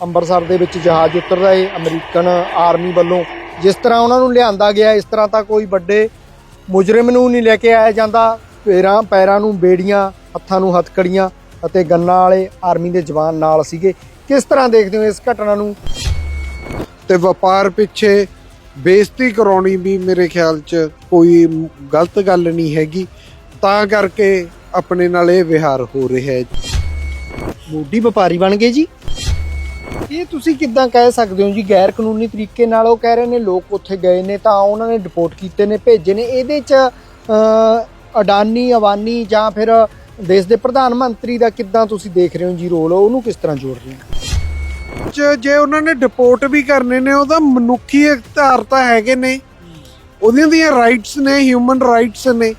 ਅੰਮ੍ਰਿਤਸਰ ਦੇ ਵਿੱਚ ਜਹਾਜ਼ ਉਤਰਦਾ ਏ ਅਮਰੀਕਨ ਆਰਮੀ ਵੱਲੋਂ। ਜਿਸ ਤਰ੍ਹਾਂ ਉਹਨਾਂ ਨੂੰ ਲਿਆਂਦਾ ਗਿਆ ਇਸ ਤਰ੍ਹਾਂ ਤਾਂ ਕੋਈ ਵੱਡੇ ਮੁਜਰਮ ਨੂੰ ਨਹੀਂ ਲੈ ਕੇ ਆਇਆ ਜਾਂਦਾ। ਪੈਰਾਂ ਪੈਰਾਂ ਨੂੰ ਬੇੜੀਆਂ ਹੱਥਾਂ ਨੂੰ ਹੱਥਕੜੀਆਂ ਅਤੇ ਗੰਨਾਂ ਵਾਲੇ ਆਰਮੀ ਦੇ ਜਵਾਨ ਨਾਲ ਸੀਗੇ। ਕਿਸ ਤਰ੍ਹਾਂ ਦੇਖਦੇ ਹੋ ਇਸ ਘਟਨਾ ਨੂੰ? ਤੇ ਵਪਾਰ ਪਿੱਛੇ ਬੇਇੱਜ਼ਤੀ ਕਰਾਉਣੀ ਵੀ ਮੇਰੇ ਖਿਆਲ 'ਚ ਕੋਈ ਗਲਤ ਗੱਲ ਨਹੀਂ ਹੈਗੀ। ਤਾਂ ਕਰਕੇ ਆਪਣੇ ਨਾਲ ਇਹ ਵਿਹਾਰ ਹੋ ਰਿਹਾ ਹੈ। ਮੋਢੀ ਵਪਾਰੀ ਬਣ ਗਏ ਜੀ। ਇਹ ਤੁਸੀਂ ਕਿੱਦਾਂ ਕਹਿ ਸਕਦੇ ਹੋ ਜੀ? ਗੈਰ ਕਾਨੂੰਨੀ ਤਰੀਕੇ ਨਾਲ ਉਹ ਕਹਿ ਰਹੇ ਨੇ, ਲੋਕ ਉੱਥੇ ਗਏ ਨੇ ਤਾਂ ਉਹਨਾਂ ਨੇ ਡਿਪੋਰਟ ਕੀਤੇ ਨੇ, ਭੇਜੇ ਨੇ। ਇਹਦੇ ਚ ਅਡਾਨੀ, ਅਵਾਨੀ ਜਾਂ ਫਿਰ ਦੇਸ਼ ਦੇ ਪ੍ਰਧਾਨ ਮੰਤਰੀ ਦਾ ਕਿੱਦਾਂ ਤੁਸੀਂ ਦੇਖ ਰਹੇ ਹੋ ਜੀ ਰੋਲ? ਉਹਨੂੰ ਕਿਸ ਤਰ੍ਹਾਂ ਜੋੜ ਰਹੇ ਹੋ? ਚ ਜੇ ਉਹਨਾਂ ਨੇ ਡਿਪੋਰਟ ਵੀ ਕਰਨੇ ਨੇ, ਉਹਦਾ ਮਨੁੱਖੀ ਅਧਿਕਾਰ ਤਾਂ ਹੈਗੇ ਨੇ। ਉਹਦੀਆਂ ਦੀਆਂ ਰਾਈਟਸ ਨੇ ਹਿਊਮਨ ਰਾਈਟਸ ਨੇ।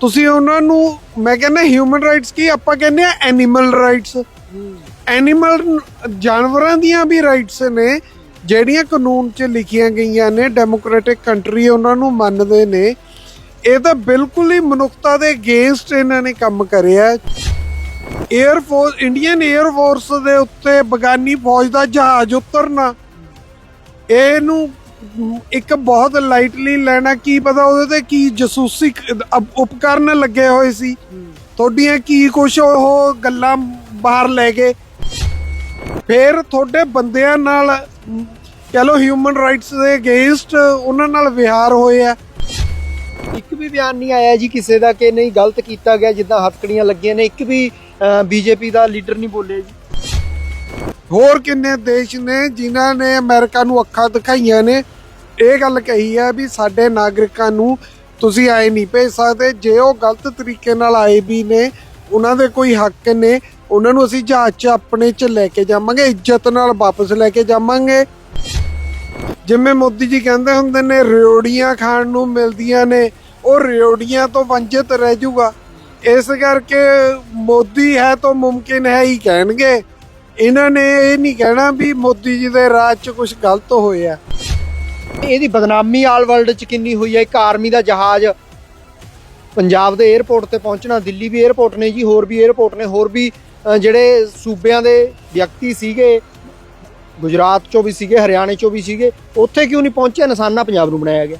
ਤੁਸੀਂ ਉਹਨਾਂ ਨੂੰ, ਮੈਂ ਕਹਿੰਦਾ ਹਿਊਮਨ ਰਾਈਟਸ ਕੀ ਆਪਾਂ ਕਹਿੰਦੇ ਆ ਐਨੀਮਲ ਰਾਈਟਸ ਐਨੀਮਲ ਜਾਨਵਰਾਂ ਦੀਆਂ ਵੀ ਰਾਈਟਸ ਨੇ ਜਿਹੜੀਆਂ ਕਾਨੂੰਨ 'ਚ ਲਿਖੀਆਂ ਗਈਆਂ ਨੇ ਡੈਮੋਕ੍ਰੈਟਿਕ ਕੰਟਰੀ ਉਹਨਾਂ ਨੂੰ ਮੰਨਦੇ ਨੇ। ਇਹ ਤਾਂ ਬਿਲਕੁਲ ਹੀ ਮਨੁੱਖਤਾ ਦੇ ਅਗੇਂਸਟ ਇਹਨਾਂ ਨੇ ਕੰਮ ਕਰਿਆ। Air force Indian air force ਦੇ ਉੱਤੇ ਬਗਾਨੀ ਫੌਜ ਦਾ ਜਹਾਜ਼ ਉਤਰਨਾ ਇਹਨੂੰ ਇੱਕ ਬਹੁਤ ਲਾਈਟਲੀ ਲੈਣਾ ਕੀ ਪਤਾ ਉਹਦੇ ਤੇ ਕੀ ਜਸੂਸੀ ਉਪਕਰਨ ਲੱਗੇ ਹੋਏ ਸੀ। ਤੁਹਾਡੀਆਂ ਕੀ ਕੁਛ ਉਹ ਗੱਲਾਂ ਬਾਹਰ ਲੈ ਗਏ। ਫਿਰ ਤੁਹਾਡੇ ਬੰਦਿਆਂ ਨਾਲ ਕਹਿ ਲਓ ਹਿਊਮਨ ਰਾਈਟਸ ਦੇ ਅਗੇਂਸਟ ਉਹਨਾਂ ਨਾਲ ਵਿਹਾਰ ਹੋਏ ਆ। ਇੱਕ ਵੀ ਬਿਆਨ ਨਹੀਂ ਆਇਆ ਜੀ ਕਿਸੇ ਦਾ ਕਿ ਨਹੀਂ ਗਲਤ ਕੀਤਾ ਗਿਆ ਜਿੱਦਾਂ ਹੱਥਕੜੀਆਂ ਲੱਗੀਆਂ ਨੇ। ਇੱਕ ਵੀ ਬੀਜੇਪੀ ਦਾ ਲੀਡਰ ਨਹੀਂ ਬੋਲਿਆ ਜੀ। ਹੋਰ ਕਿੰਨੇ ਦੇਸ਼ ਨੇ ਜਿਨ੍ਹਾਂ ਨੇ ਅਮਰੀਕਾ ਨੂੰ ਅੱਖਾਂ ਦਿਖਾਈਆਂ ਨੇ? ਇਹ ਗੱਲ ਕਹੀ ਹੈ ਵੀ ਸਾਡੇ ਨਾਗਰਿਕਾਂ ਨੂੰ ਤੁਸੀਂ ਆਏ ਨਹੀਂ ਭੇਜ ਸਕਦੇ। ਜੇ ਉਹ ਗਲਤ ਤਰੀਕੇ ਨਾਲ ਆਏ ਵੀ ਨੇ ਉਹਨਾਂ ਦੇ ਕੋਈ ਹੱਕ ਨੇ ਉਹਨਾਂ ਨੂੰ ਅਸੀਂ ਜਹਾਜ਼ 'ਚ ਆਪਣੇ 'ਚ ਲੈ ਕੇ ਜਾਵਾਂਗੇ, ਇੱਜ਼ਤ ਨਾਲ ਵਾਪਸ ਲੈ ਕੇ ਜਾਵਾਂਗੇ। ਜਿਵੇਂ ਮੋਦੀ ਜੀ ਕਹਿੰਦੇ ਹੁੰਦੇ ਨੇ, ਰਿਓੜੀਆਂ ਖਾਣ ਨੂੰ ਮਿਲਦੀਆਂ ਨੇ, ਉਹ ਰਿਓੜੀਆਂ ਤੋਂ ਵੰਚਿਤ ਰਹਿ ਜੂਗਾ ਇਸ ਕਰਕੇ ਮੋਦੀ ਹੈ ਤਾਂ ਮੁਮਕਿਨ ਹੈ ਹੀ ਕਹਿਣਗੇ। ਇਹਨਾਂ ਨੇ ਇਹ ਨਹੀਂ ਕਹਿਣਾ ਵੀ ਮੋਦੀ ਜੀ ਦੇ ਰਾਜ 'ਚ ਕੁਝ ਗਲਤ ਹੋਇਆ। ਇਹਦੀ ਬਦਨਾਮੀ ਆਲ ਵਰਲਡ 'ਚ ਕਿੰਨੀ ਹੋਈ ਹੈ? ਇੱਕ ਆਰਮੀ ਦਾ ਜਹਾਜ਼ ਪੰਜਾਬ ਦੇ 에어ਪੋਰਟ ਤੇ ਪਹੁੰਚਣਾ, ਦਿੱਲੀ ਵੀ 에어ਪੋਰਟ ਨੇ ਜੀ, ਹੋਰ ਵੀ 에어ਪੋਰਟ ਨੇ, ਹੋਰ ਵੀ ਜਿਹੜੇ ਸੂਬਿਆਂ ਦੇ ਵਿਅਕਤੀ ਸੀਗੇ ਗੁਜਰਾਤ ਚੋਂ ਵੀ ਸੀਗੇ ਹਰਿਆਣੇ ਚੋਂ ਵੀ ਸੀਗੇ ਉੱਥੇ ਕਿਉਂ ਨਹੀਂ ਪਹੁੰਚਿਆ ਨਿਸ਼ਾਨਾ ਪੰਜਾਬ ਨੂੰ ਬਣਾਇਆ ਗਿਆ।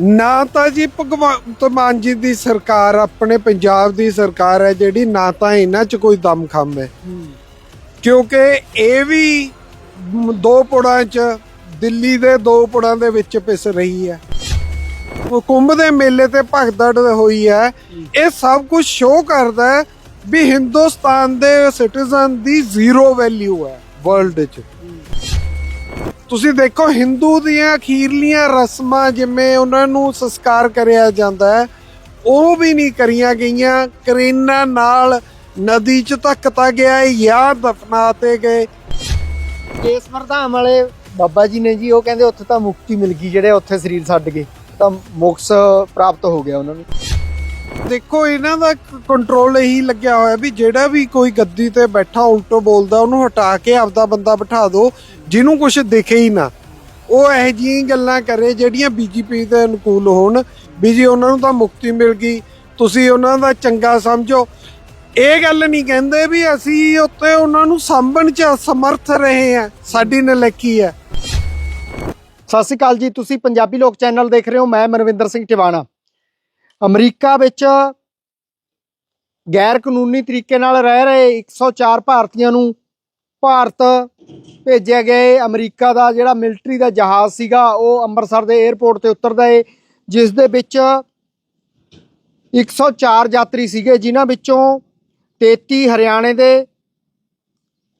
ਨਾ ਤਾਂ ਜੀ ਭਗਵੰਤ ਮਾਨ ਜੀ ਦੀ ਸਰਕਾਰ ਆਪਣੇ ਪੰਜਾਬ ਦੀ ਸਰਕਾਰ ਹੈ ਜਿਹੜੀ ਨਾ ਤਾਂ ਇਹਨਾਂ 'ਚ ਕੋਈ ਦਮਖਮ ਹੈ। ਕਿਉਂਕਿ ਇਹ ਵੀ ਦੋ ਪੁੜਾਂ 'ਚ ਦਿੱਲੀ ਦੇ ਦੋ ਪੁੜਾਂ ਦੇ ਵਿੱਚ ਪਿਸ ਰਹੀ ਹੈ। ਉਹ ਕੁੰਭ ਦੇ ਮੇਲੇ ਤੇ ਭਗਦੜ ਹੋਈ ਹੈ। ਇਹ ਸਭ ਕੁਝ ਸ਼ੋਅ ਕਰਦਾ ਹੈ ਵੀ ਹਿੰਦੁਸਤਾਨ ਦੇ ਸਿਟੀਜ਼ਨ ਦੀ ਜ਼ੀਰੋ ਵੈਲਿਊ ਹੈ ਵਰਲਡ 'ਚ। ਤੁਸੀਂ ਦੇਖੋ ਹਿੰਦੂ ਦੀਆਂ ਅਖੀਰਲੀਆਂ ਰਸਮਾਂ ਜਿਵੇਂ ਉਹਨਾਂ ਨੂੰ ਸੰਸਕਾਰ ਕਰਿਆ ਜਾਂਦਾ ਹੈ, ਉਹ ਵੀ ਨਹੀਂ ਕਰੀਆਂ ਗਈਆਂ। ਕਰੇਨਾ ਨਾਲ ਨਦੀ 'ਚ ਧੱਕਤਾ ਗਿਆ ਹੈ ਜਾਂ ਦਫਨਾਤੇ ਗਏ। ਕੇਸ ਵਰਧਾਮ ਵਾਲੇ ਬਾਬਾ ਜੀ ਨੇ ਜੀ, ਉਹ ਕਹਿੰਦੇ ਉੱਥੇ ਤਾਂ ਮੁਕਤੀ ਮਿਲ ਗਈ, ਜਿਹੜੇ ਉੱਥੇ ਸਰੀਰ ਛੱਡ ਗਏ। ਤਾਂ ਮੋਕਸ ਪ੍ਰਾਪਤ ਹੋ ਗਿਆ ਉਹਨਾਂ ਨੂੰ। ਦੇਖੋ, ਇਹਨਾਂ ਦਾ ਕੰਟਰੋਲ ਇਹੀ ਲੱਗਿਆ ਹੋਇਆ ਵੀ ਜਿਹੜਾ ਵੀ ਕੋਈ ਗੱਦੀ ਤੇ ਬੈਠਾ, ਉਲਟੋ ਬੋਲਦਾ, ਉਹਨੂੰ ਹਟਾ ਕੇ ਆਪਦਾ ਬੰਦਾ ਬਿਠਾ ਦਿਓ ਜਿਹਨੂੰ ਕੁਝ ਦਿਖੇ ਹੀ ਨਾ। ਉਹ ਇਹੋ ਜਿਹੀਆਂ ਗੱਲਾਂ ਕਰੇ, ਜਿਹੜੀਆਂ ਬੀਜੇਪੀ ਦੇ ਅਨੁਕੂਲ ਹੋਣ। ਵੀ ਜੀ ਉਹਨਾਂ ਨੂੰ ਤਾਂ ਮੁਕਤੀ ਮਿਲ ਗਈ, ਤੁਸੀਂ ਉਹਨਾਂ ਦਾ ਚੰਗਾ ਸਮਝੋ। ਇਹ ਗੱਲ ਨਹੀਂ ਕਹਿੰਦੇ ਵੀ ਅਸੀਂ ਉੱਤੇ ਉਹਨਾਂ ਨੂੰ ਸਾਂਭਣ 'ਚ ਅਸਮਰਥ ਰਹੇ ਆ ਸਾਡੀ ਨਲੇਕੀ ਹੈ। ਸਤਿ ਸ਼੍ਰੀ ਅਕਾਲ ਜੀ, ਤੁਸੀਂ ਪੰਜਾਬੀ ਲੋਕ ਚੈਨਲ ਦੇਖ ਰਹੇ ਹੋ, ਮੈਂ ਮਨਵਿੰਦਰ ਸਿੰਘ ਟਿਵਾਣਾ। ਅਮਰੀਕਾ ਵਿੱਚ ਗੈਰ ਕਾਨੂੰਨੀ ਤਰੀਕੇ ਨਾਲ ਰਹਿ ਰਹੇ 104 ਭਾਰਤੀਆਂ ਨੂੰ ਭਾਰਤ ਭੇਜਿਆ ਗਿਆ ਅਮਰੀਕਾ ਦਾ ਜਿਹੜਾ ਮਿਲਟਰੀ ਦਾ ਜਹਾਜ਼ ਸੀਗਾ, ਉਹ ਅੰਮ੍ਰਿਤਸਰ ਦੇ 에ਅਰਪੋਰਟ ਤੇ ਉਤਰਦਾ ਏ, ਜਿਸ ਦੇ ਵਿੱਚ 104 ਯਾਤਰੀ ਸੀਗੇ, ਜਿਨ੍ਹਾਂ ਵਿੱਚੋਂ 33 ਹਰਿਆਣੇ ਦੇ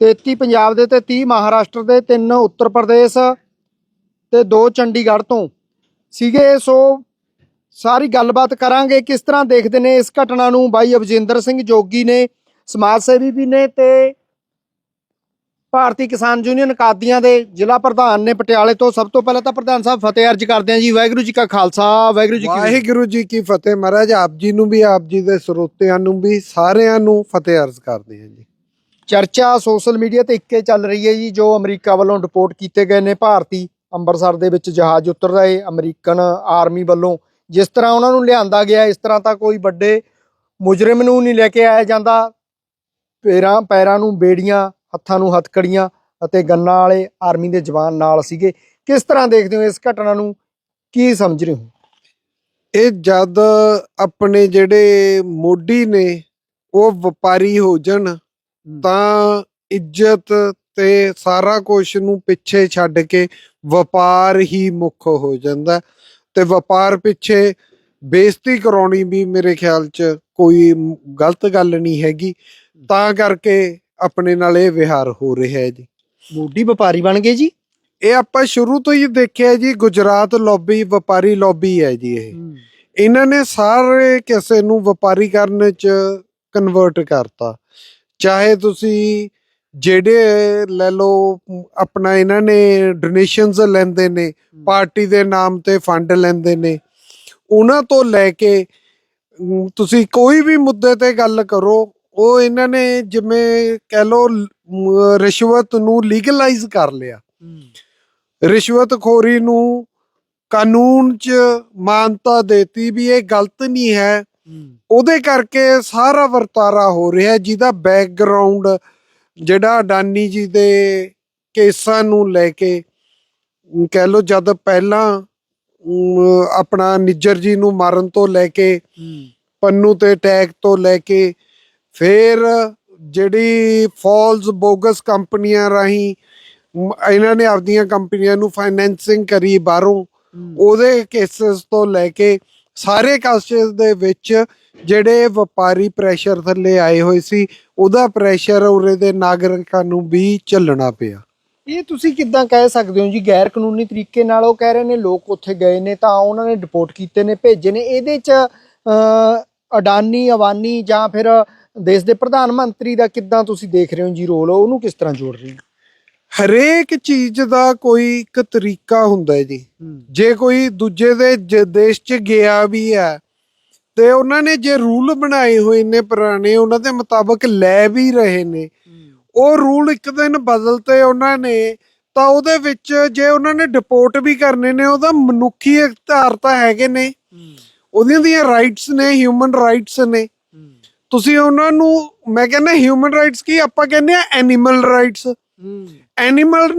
33 ਪੰਜਾਬ ਦੇ ਤੇ 30 ਮਹਾਰਾਸ਼ਟਰ ਦੇ 3 ਉੱਤਰ ਪ੍ਰਦੇਸ਼ ਤੇ ਦੋ ਚੰਡੀਗੜ੍ਹ ਤੋਂ ਸੀਗੇ। ਸੋ ਸਾਰੀ ਗੱਲਬਾਤ ਕਰਾਂਗੇ ਕਿਸ ਤਰ੍ਹਾਂ ਦੇਖਦੇ ਨੇ ਇਸ ਘਟਨਾ ਨੂੰ ਬਾਈ ਅਵਜਿੰਦਰ ਸਿੰਘ ਜੋਗੀ ਨੇ ਸਮਾਜ ਸੇਵੀ ਵੀ ਨੇ ਤੇ ਭਾਰਤੀ ਕਿਸਾਨ ਯੂਨੀਅਨ ਕਾਦੀਆਂ ਦੇ ਜ਼ਿਲ੍ਹਾ ਪ੍ਰਧਾਨ ਨੇ ਪਟਿਆਲੇ ਤੋਂ। ਸਭ ਤੋਂ ਪਹਿਲਾਂ ਤਾਂ ਪ੍ਰਧਾਨ ਸਾਹਿਬ ਫਤਿਹ ਅਰਜ ਕਰਦੇ ਹਾਂ ਜੀ। ਵਾਹਿਗੁਰੂ ਜੀ ਕਾ ਖਾਲਸਾ ਵਾਹਿਗੁਰੂ ਜੀ ਕੀ ਫਤਿਹ। ਵਾਹਿਗੁਰੂ ਜੀ ਕੀ ਫਤਿਹ ਮਹਾਰਾਜ ਆਪ ਜੀ ਨੂੰ ਵੀ ਆਪ ਜੀ ਦੇ ਸਰੋਤਿਆਂ ਨੂੰ ਵੀ ਸਾਰਿਆਂ ਨੂੰ ਫਤਿਹ ਅਰਜ਼ ਕਰਦੇ ਹਾਂ ਜੀ। ਚਰਚਾ ਸੋਸ਼ਲ ਮੀਡੀਆ ਤੇ ਇੱਕੇ ਚੱਲ ਰਹੀ ਹੈ ਜੀ ਜੋ ਅਮਰੀਕਾ ਵੱਲੋਂ ਰਿਪੋਰਟ ਕੀਤੇ ਗਏ ਨੇ। ਭਾਰਤੀ ਅੰਮ੍ਰਿਤਸਰ ਦੇ ਵਿੱਚ ਜਹਾਜ਼ ਉਤਰਦਾ ਹੈ ਅਮਰੀਕਨ ਆਰਮੀ ਵੱਲੋਂ। ਜਿਸ ਤਰ੍ਹਾਂ ਉਹਨਾਂ ਨੂੰ ਲਿਆਂਦਾ ਗਿਆ ਇਸ ਤਰ੍ਹਾਂ ਤਾਂ ਕੋਈ ਵੱਡੇ ਮੁਜਰਮ ਨੂੰ ਨਹੀਂ ਲੈ ਕੇ ਆਇਆ ਜਾਂਦਾ। ਪੈਰਾਂ ਪੈਰਾਂ ਨੂੰ ਬੇੜੀਆਂ ਹੱਥਾਂ ਨੂੰ ਹੱਥਕੜੀਆਂ ਅਤੇ ਗੰਨਾਂ ਵਾਲੇ ਆਰਮੀ ਦੇ ਜਵਾਨ ਨਾਲ ਸੀਗੇ। ਕਿਸ ਤਰ੍ਹਾਂ ਦੇਖਦੇ ਹੋ ਇਸ ਘਟਨਾ ਨੂੰ? ਕੀ ਸਮਝ ਰਹੇ ਹੋ? ਇਹ ਜਦ ਆਪਣੇ ਜਿਹੜੇ ਮੋਢੀ ਨੇ ਉਹ ਵਪਾਰੀ ਹੋ ਜਾਣ ਤਾਂ ਇੱਜ਼ਤ ਤੇ ਸਾਰਾ ਕੁਝ ਨੂੰ ਪਿੱਛੇ ਛੱਡ ਕੇ ਵਪਾਰ ਹੀ ਮੁੱਖ ਹੋ ਜਾਂਦਾ। ਤੇ ਵਪਾਰ ਪਿੱਛੇ ਬੇਇੱਜ਼ਤੀ ਕਰਾਉਣੀ ਵੀ ਮੇਰੇ ਖਿਆਲ 'ਚ ਕੋਈ ਗਲਤ ਗੱਲ ਨਹੀਂ ਹੈਗੀ। ਤਾਂ ਕਰਕੇ ਆਪਣੇ ਨਾਲ ਇਹ ਵਿਹਾਰ ਹੋ ਰਿਹਾ ਹੈ ਜੀ। ਮੋਢੀ ਵਪਾਰੀ ਬਣ ਗਏ ਜੀ? ਇਹ ਆਪਾਂ ਸ਼ੁਰੂ ਤੋਂ ਹੀ ਦੇਖਿਆ ਜੀ ਗੁਜਰਾਤ ਲੌਬੀ ਵਪਾਰੀ ਲੌਬੀ ਹੈ ਜੀ ਇਹ। ਇਹਨਾਂ ਨੇ ਸਾਰੇ ਕਿਸੇ ਨੂੰ ਵਪਾਰੀ ਕਰਨ ਚ ਕਨਵਰਟ ਕਰਤਾ। ਚਾਹੇ ਤੁਸੀਂ ਜਿਹੜੇ ਲੈ ਅਮ, ਆਪਣਾ ਇਹਨਾਂ ਨੇ ਡੋਨੇਸ਼ਨਸ ਲੈਂਦੇ ਨੇ ਪਾਰਟੀ ਦੇ ਨਾਮ ਤੇ ਫੰਡ ਲੈਂਦੇ ਨੇ ਉਹਨਾਂ ਤੋਂ ਲੈ ਕੇ ਤੁਸੀਂ ਕੋਈ ਵੀ ਮੁੱਦੇ ਤੇ ਗੱਲ ਕਰੋ ਉਹ ਇਹਨਾਂ ਨੇ ਜਿਵੇਂ ਕਹਿ ਲ- ਰਿਸ਼ਵਤ ਨੂੰ ਲੀਗਲਾਈਜ਼ ਕਰ ਲਿਆ। ਰਿਸ਼ਵਤਖੋਰੀ ਨੂੰ ਕਾਨੂੰਨ 'ਚ ਮਾਨਤਾ ਦੇਤੀ ਵੀ ਇਹ ਗਲਤ ਨਹੀਂ ਹੈ। ਉਹਦੇ ਕਰਕੇ ਸਾਰਾ ਵਰਤਾਰਾ ਹੋ ਰਿਹਾ ਜਿਹਦਾ ਬੈਕਗ੍ਰਾਉਂਡ ਜਿਹੜਾ ਅਡਾਨੀ ਜੀ ਦੇ ਕੇਸਾਂ ਨੂੰ ਲੈ ਕੇ ਕਹਿ ਲਓ ਜਦ ਪਹਿਲਾਂ ਆਪਣਾ ਨਿੱਜਰ ਜੀ ਨੂੰ ਮਾਰਨ ਤੋਂ ਲੈ ਕੇ ਪੰਨੂ ਤੇ ਅਟੈਕ ਤੋਂ ਲੈ ਕੇ ਫਿਰ ਜਿਹੜੀ ਫਾਲਸ ਬੋਗਸ ਕੰਪਨੀਆਂ ਰਾਹੀਂ ਇਹਨਾਂ ਨੇ ਆਪਦੀਆਂ ਕੰਪਨੀਆਂ ਨੂੰ ਫਾਈਨੈਂਸਿੰਗ ਕਰੀ ਬਾਹਰੋਂ ਉਹਦੇ ਕੇਸਸ ਤੋਂ ਲੈ ਕੇ ਸਾਰੇ ਕਾਸਟਸ ਦੇ ਵਿੱਚ ਜਿਹੜੇ ਵਪਾਰੀ ਪ੍ਰੈਸ਼ਰ ਥੱਲੇ ਆਏ ਹੋਏ ਸੀ, ਉਹਦਾ ਪ੍ਰੈਸ਼ਰ ਉਰੇ ਦੇ ਨਾਗਰਿਕਾਂ ਨੂੰ ਵੀ ਝੱਲਣਾ ਪਿਆ। ਇਹ ਤੁਸੀਂ ਕਿੱਦਾਂ ਕਹਿ ਸਕਦੇ ਹੋ ਜੀ? ਗੈਰ ਕਾਨੂੰਨੀ ਤਰੀਕੇ ਨਾਲ ਉਹ ਕਹਿ ਰਹੇ ਨੇ, ਲੋਕ ਉੱਥੇ ਗਏ ਨੇ ਤਾਂ ਉਹਨਾਂ ਨੇ ਡਿਪੋਰਟ ਕੀਤੇ ਨੇ, ਭੇਜੇ ਨੇ। ਇਹਦੇ ਚ ਅਡਾਨੀ, ਅਵਾਨੀ ਜਾਂ ਫਿਰ ਦੇਸ਼ ਦੇ ਪ੍ਰਧਾਨ ਮੰਤਰੀ ਦਾ ਕਿੱਦਾਂ ਤੁਸੀਂ ਦੇਖ ਰਹੇ ਹੋ ਜੀ ਰੋਲ? ਉਹਨੂੰ ਕਿਸ ਤਰ੍ਹਾਂ ਜੋੜ ਰਹੇ ਹੋ? ਹਰੇਕ ਚੀਜ਼ ਦਾ ਕੋਈ ਇੱਕ ਤਰੀਕਾ ਹੁੰਦਾ ਹੈ ਜੀ। ਜੇ ਕੋਈ ਦੂਜੇ ਦੇ ਜ- ਦੇਸ਼ 'ਚ ਗਿਆ ਵੀ ਹੈ ਤੇ ਉਹਨਾਂ ਨੇ ਜੇ ਰੂਲ ਬਣਾਏ ਹੋਏ ਨੇ ਪੁਰਾਣੇ ਉਹਨਾਂ ਦੇ ਮੁਤਾਬਕ ਲੈ ਵੀ ਰਹੇ ਨੇ। ਉਹ ਰੂਲ ਇੱਕ ਦਿਨ ਬਦਲਤੇ ਉਹਨਾਂ ਨੇ ਤਾਂ ਉਹਦੇ ਵਿੱਚ ਜੇ ਉਹਨਾਂ ਨੇ ਡਿਪੋਰਟ ਵੀ ਕਰਨੇ ਨੇ ਉਹਦਾ ਮਨੁੱਖੀ ਅਧਿਕਾਰ ਤਾਂ ਹੈਗੇ ਨੇ। ਉਹਦੀਆਂ ਦੀਆਂ ਰਾਈਟਸ ਨੇ ਹਿਊਮਨ ਰਾਈਟਸ ਨੇ। ਤੁਸੀਂ ਉਹਨਾਂ ਨੂੰ ਮੈਂ ਕਹਿੰਦਾ ਹਿਊਮਨ ਰਾਈਟਸ ਕੀ ਆਪਾਂ ਕਹਿੰਦੇ ਆ ਐਨੀਮਲ ਰਾਈਟਸ ਐਨੀਮਲ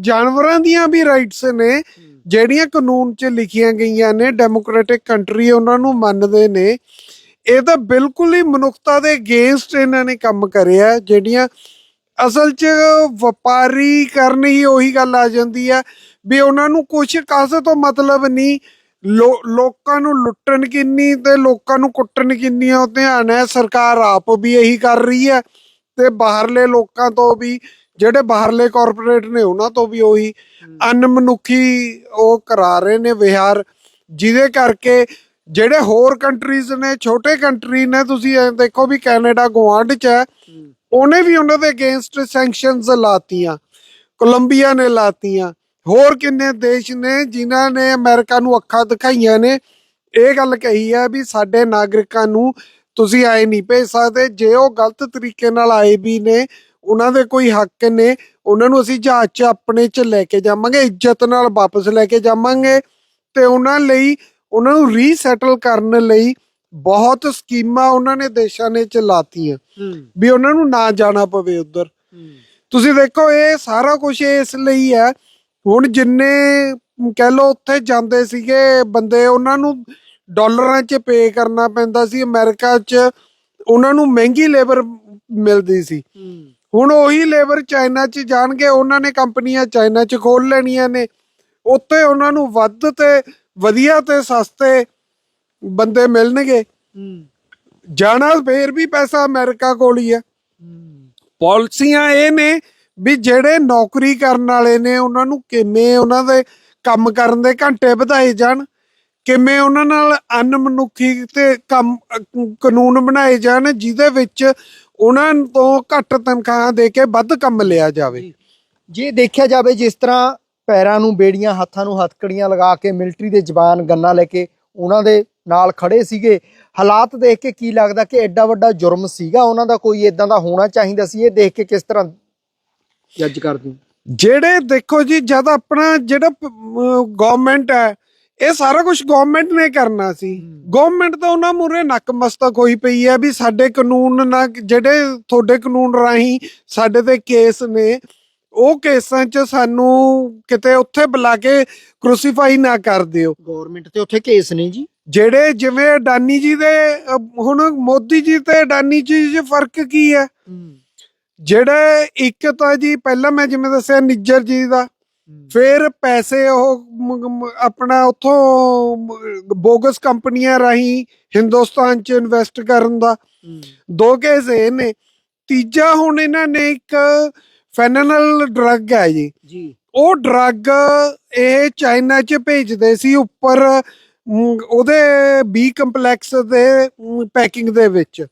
ਜਾਨਵਰਾਂ ਦੀਆਂ ਵੀ ਰਾਈਟਸ ਨੇ ਜਿਹੜੀਆਂ ਕਾਨੂੰਨ 'ਚ ਲਿਖੀਆਂ ਗਈਆਂ ਨੇ ਡੈਮੋਕ੍ਰੈਟਿਕ ਕੰਟਰੀ ਉਹਨਾਂ ਨੂੰ ਮੰਨਦੇ ਨੇ। ਇਹ ਤਾਂ ਬਿਲਕੁਲ ਹੀ ਮਨੁੱਖਤਾ ਦੇ ਅਗੇਂਸਟ ਇਹਨਾਂ ਨੇ ਕੰਮ ਕਰਿਆ ਜਿਹੜੀਆਂ ਅਸਲ 'ਚ ਵਪਾਰੀ ਕਰਨ ਹੀ ਉਹੀ ਗੱਲ ਆ ਜਾਂਦੀ ਆ ਵੀ ਉਹਨਾਂ ਨੂੰ ਕੁਝ ਕਾਸੇ ਤੋਂ ਮਤਲਬ ਨਹੀਂ ਲੋਕਾਂ ਨੂੰ ਲੁੱਟਣ ਕਿੰਨੀ ਤੇ ਲੋਕਾਂ ਨੂੰ ਕੁੱਟਣ ਕਿੰਨੀ ਉਹ ਧਿਆਨ ਹੈ ਸਰਕਾਰ ਆਪ ਵੀ ਇਹੀ ਕਰ ਰਹੀ ਹੈ ਤੇ ਬਾਹਰਲੇ ਲੋਕਾਂ ਤੋਂ ਵੀ ਜਿਹੜੇ ਬਾਹਰਲੇ ਕਾਰਪੋਰੇਟ ਨੇ ਉਹਨਾਂ ਤੋਂ ਵੀ ਉਹੀ ਅਨਮਨੁੱਖੀ ਉਹ ਕਰਾ ਰਹੇ ਨੇ ਵਿਹਾਰ, ਜਿਹਦੇ ਕਰਕੇ ਜਿਹੜੇ ਹੋਰ ਕੰਟਰੀਜ਼ ਨੇ, ਛੋਟੇ ਕੰਟਰੀ ਨੇ, ਤੁਸੀਂ ਇਹ ਦੇਖੋ ਵੀ ਕੈਨੇਡਾ ਗੁਆਂਢ ਚ ਹੈ, ਉਹਨੇ ਵੀ ਉਹਨਾਂ ਦੇ ਅਗੇਂਸਟ ਸੈਂਕਸ਼ਨਸ ਲਾਤੀਆਂ, ਕੋਲੰਬੀਆ ਨੇ ਲਾਤੀਆਂ, ਹੋਰ ਕਿੰਨੇ ਦੇਸ਼ ਨੇ ਜਿਨ੍ਹਾਂ ਨੇ ਅਮਰੀਕਾ ਨੂੰ ਅੱਖਾਂ ਦਿਖਾਈਆਂ ਨੇ, ਇਹ ਗੱਲ ਕਹੀ ਹੈ ਵੀ ਸਾਡੇ ਨਾਗਰਿਕਾਂ ਨੂੰ ਤੁਸੀਂ ਆਏ ਨਹੀਂ ਭੇਜ ਸਕਦੇ, ਜੇ ਉਹ ਗਲਤ ਤਰੀਕੇ ਨਾਲ ਆਏ ਵੀ ਨੇ ਉਹਨਾਂ ਦੇ ਕੋਈ ਹੱਕ ਨੇ ਉਹਨਾਂ ਨੂੰ ਅਸੀਂ ਜਹਾਜ਼ 'ਚ ਆਪਣੇ 'ਚ ਲੈ ਕੇ ਜਾਵਾਂਗੇ ਇੱਜ਼ਤ ਨਾਲ ਵਾਪਸ ਲੈ ਕੇ ਜਾਵਾਂਗੇ ਤੇ ਉਹਨਾਂ ਲਈ ਉਹਨਾਂ ਨੂੰ ਰੀਸੈਟਲ ਕਰਨ ਲਈ ਬਹੁਤ ਸਕੀਮਾਂ ਉਹਨਾਂ ਨੇ ਦੇਸ਼ਾਂ ਨੇ ਚਲਾਤੀਆਂ ਵੀ ਉਹਨਾਂ ਨੂੰ ਨਾ ਜਾਣਾ ਪਵੇ ਉਧਰ। ਤੁਸੀਂ ਦੇਖੋ ਇਹ ਸਾਰਾ ਕੁਝ ਇਸ ਲਈ ਹੈ ਹੁਣ ਜਿੰਨੇ ਕਹਿ ਲਓ ਉੱਥੇ ਜਾਂਦੇ ਸੀਗੇ ਬੰਦੇ ਉਹਨਾਂ ਨੂੰ ਡਾਲਰਾਂ 'ਚ ਪੇ ਕਰਨਾ ਪੈਂਦਾ ਸੀ ਅਮਰੀਕਾ 'ਚ ਉਹਨਾਂ ਨੂੰ ਮਹਿੰਗੀ ਲੇਬਰ ਮਿਲਦੀ ਸੀ। ਹੁਣ ਉਹੀ ਲੇਬਰ ਚਾਈਨਾ 'ਚ ਜਾਣਗੇ ਉਹਨਾਂ ਨੇ ਕੰਪਨੀਆਂ ਚਾਈਨਾ 'ਚ ਖੋਲ ਲੈਣੀਆਂ ਨੇ। ਉੱਥੇ ਉਹਨਾਂ ਨੂੰ ਵੱਧ ਤੇ ਵਧੀਆ ਤੇ ਸਸਤੇ ਬੰਦੇ ਮਿਲਣਗੇ। ਜਾਣਾ ਫੇਰ ਵੀ ਪੈਸਾ ਅਮਰੀਕਾ ਕੋਲ ਹੀ ਹੈ। ਪਾਲਿਸੀਆਂ ਇਹ ਨੇ ਵੀ ਜਿਹੜੇ ਨੌਕਰੀ ਕਰਨ ਵਾਲੇ ਨੇ ਉਹਨਾਂ ਨੂੰ ਕਿਵੇਂ ਉਹਨਾਂ ਦੇ ਕੰਮ ਕਰਨ ਦੇ ਘੰਟੇ ਵਧਾਏ ਜਾਣ ਕਿਵੇਂ ਉਹਨਾਂ ਨਾਲ ਅਨਮਨੁੱਖੀ ਤੇ ਕੰਮ ਕਾਨੂੰਨ ਬਣਾਏ ਜਾਣ ਜਿਹਦੇ ਵਿੱਚ ਉਹਨਾਂ ਤੋਂ ਘੱਟ ਤਨਖਾਹਾਂ ਦੇ ਕੇ ਵੱਧ ਕੰਮ ਲਿਆ ਜਾਵੇ। ਜੇ। ਦੇਖਿਆ ਜਾਵੇ ਜਿਸ ਤਰ੍ਹਾਂ ਪੈਰਾਂ ਨੂੰ ਬੇੜੀਆਂ ਹੱਥਾਂ ਨੂੰ ਹੱਥਕੜੀਆਂ ਲਗਾ ਕੇ ਮਿਲਟਰੀ ਦੇ ਜਵਾਨ ਗੰਨਾ ਲੈ ਕੇ ਉਹਨਾਂ ਦੇ ਨਾਲ ਖੜੇ ਸੀਗੇ ਹਾਲਾਤ ਦੇਖ ਕੇ ਕੀ ਲੱਗਦਾ ਕਿ ਐਡਾ ਵੱਡਾ ਜੁਰਮ ਸੀਗਾ? ਉਹਨਾਂ ਦਾ ਕੋਈ ਇਦਾਂ ਦਾ ਹੋਣਾ ਚਾਹੀਦਾ ਸੀ? ਇਹ ਦੇਖ ਕੇ ਕਿਸ ਤਰ੍ਹਾਂ ਜੱਜ ਕਰਦੇ ਜਿਹੜੇ ਦੇਖੋ ਜੀ ਜਦ ਆਪਣਾ ਜਿਹੜਾ ਗਵਰਨਮੈਂਟ ਹੈ ਇਹ ਸਾਰਾ ਕੁਝ ਗਵਰਨਮੈਂਟ ਨੇ ਕਰਨਾ ਸੀ। ਗਵਰਨਮੈਂਟ ਤਾਂ ਉਹਨਾਂ ਮੂਰੇ ਨਕਮਸਤਕ ਹੋਈ ਪਈ ਹੈ ਵੀ ਸਾਡੇ ਕਾਨੂੰਨ ਨਾ ਜਿਹੜੇ ਤੁਹਾਡੇ ਕਾਨੂੰਨ ਰਾਹੀਂ ਸਾਡੇ ਤੇ ਕੇਸ ਨੇ ਉਹ ਕੇਸਾਂ 'ਚ ਸਾਨੂੰ ਕਿਤੇ ਉੱਥੇ ਬੁਲਾ ਕੇ ਕ੍ਰੂਸੀਫਾਈ ਨਾ ਕਰ ਦਿਓ। ਗਵਰਨਮੈਂਟ ਤੇ ਉੱਥੇ ਕੇਸ ਨੇ ਜੀ। ਜਿਹੜੇ ਜਿਵੇਂ ਅਡਾਨੀ ਜੀ ਦੇ ਹੁਣ ਮੋਦੀ ਜੀ ਤੇ ਅਡਾਨੀ ਜੀ 'ਚ ਫ਼ਰਕ ਕੀ ਹੈ। ਜਿਹੜੇ ਇੱਕ ਤਾਂ ਜੀ ਪਹਿਲਾਂ ਮੈਂ ਜਿਵੇਂ ਦੱਸਿਆ ਨਿੱਜਰ ਜੀ ਦਾ ਫਿਰ ਪੈਸੇ ਉਹ ਆਪਣਾ ਉਥੋਂ ਬੋਗਸ ਕੰਪਨੀਆਂ ਰਾਹੀਂ ਹਿੰਦੁਸਤਾਨ 'ਚ ਇਨਵੈਸਟ ਕਰਨ ਦਾ। ਦੋ ਕੇਸ ਇਹ ਨੇ। ਤੀਜਾ ਹੁਣ ਇਹਨਾਂ ਨੇ ਇੱਕ ਫੈਨਨਲ ਡਰੱਗ ਹੈ ਜੀ। ਜੀ। ਉਹ ਡਰੱਗ ਇਹ ਚਾਈਨਾ 'ਚ ਭੇਜਦੇ ਸੀ ਉੱਪਰ ਉਹਦੇ ਬੀ ਕੰਪਲੈਕਸ ਦੇ ਪੈਕਿੰਗ ਦੇ ਵਿੱਚ।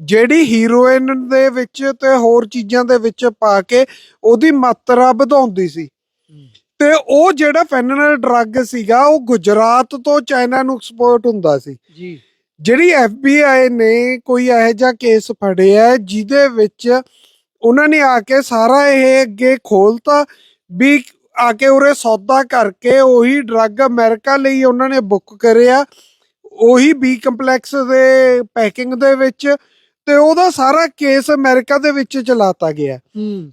ਜਿਹੜੀ ਹੀਰੋਇਨ ਦੇ ਵਿੱਚ ਤੇ ਹੋਰ ਚੀਜ਼ਾਂ ਦੇ ਵਿੱਚ ਪਾ ਕੇ ਉਹਦੀ ਮਾਤਰਾ ਵਧਾਉਂਦੀ ਸੀ। ਤੇ ਉਹ ਜਿਹੜਾ ਫੈਨਨਲ ਡਰੱਗ ਸੀਗਾ ਉਹ ਗੁਜਰਾਤ ਤੋਂ ਚਾਈਨਾ ਨੂੰ ਐਕਸਪੋਰਟ ਹੁੰਦਾ ਸੀ। ਜੀ। ਜਿਹੜੀ FBI ਨੇ ਕੋਈ ਇਹੋ ਜਿਹਾ ਕੇਸ ਫੜਿਆ ਜਿਹਦੇ ਵਿੱਚ ਉਹਨਾਂ ਨੇ ਆ ਕੇ ਸਾਰਾ ਇਹ ਅੱਗੇ ਖੋਲਤਾ ਵੀ ਆ ਕੇ ਉਰੇ ਸੌਦਾ ਕਰਕੇ ਉਹੀ ਡਰੱਗ ਅਮਰੀਕਾ ਲਈ ਉਹਨਾਂ ਨੇ ਬੁੱਕ ਕਰਿਆ। ਉਹੀ ਬੀ ਕੰਪਲੈਕਸ ਦੇ ਪੈਕਿੰਗ ਦੇ ਵਿੱਚ ਤੇ ਉਹਦਾ ਸਾਰਾ ਕੇਸ ਅਮਰੀਕਾ ਦੇ ਵਿੱਚ ਚਲਾਤਾ ਗਿਆ।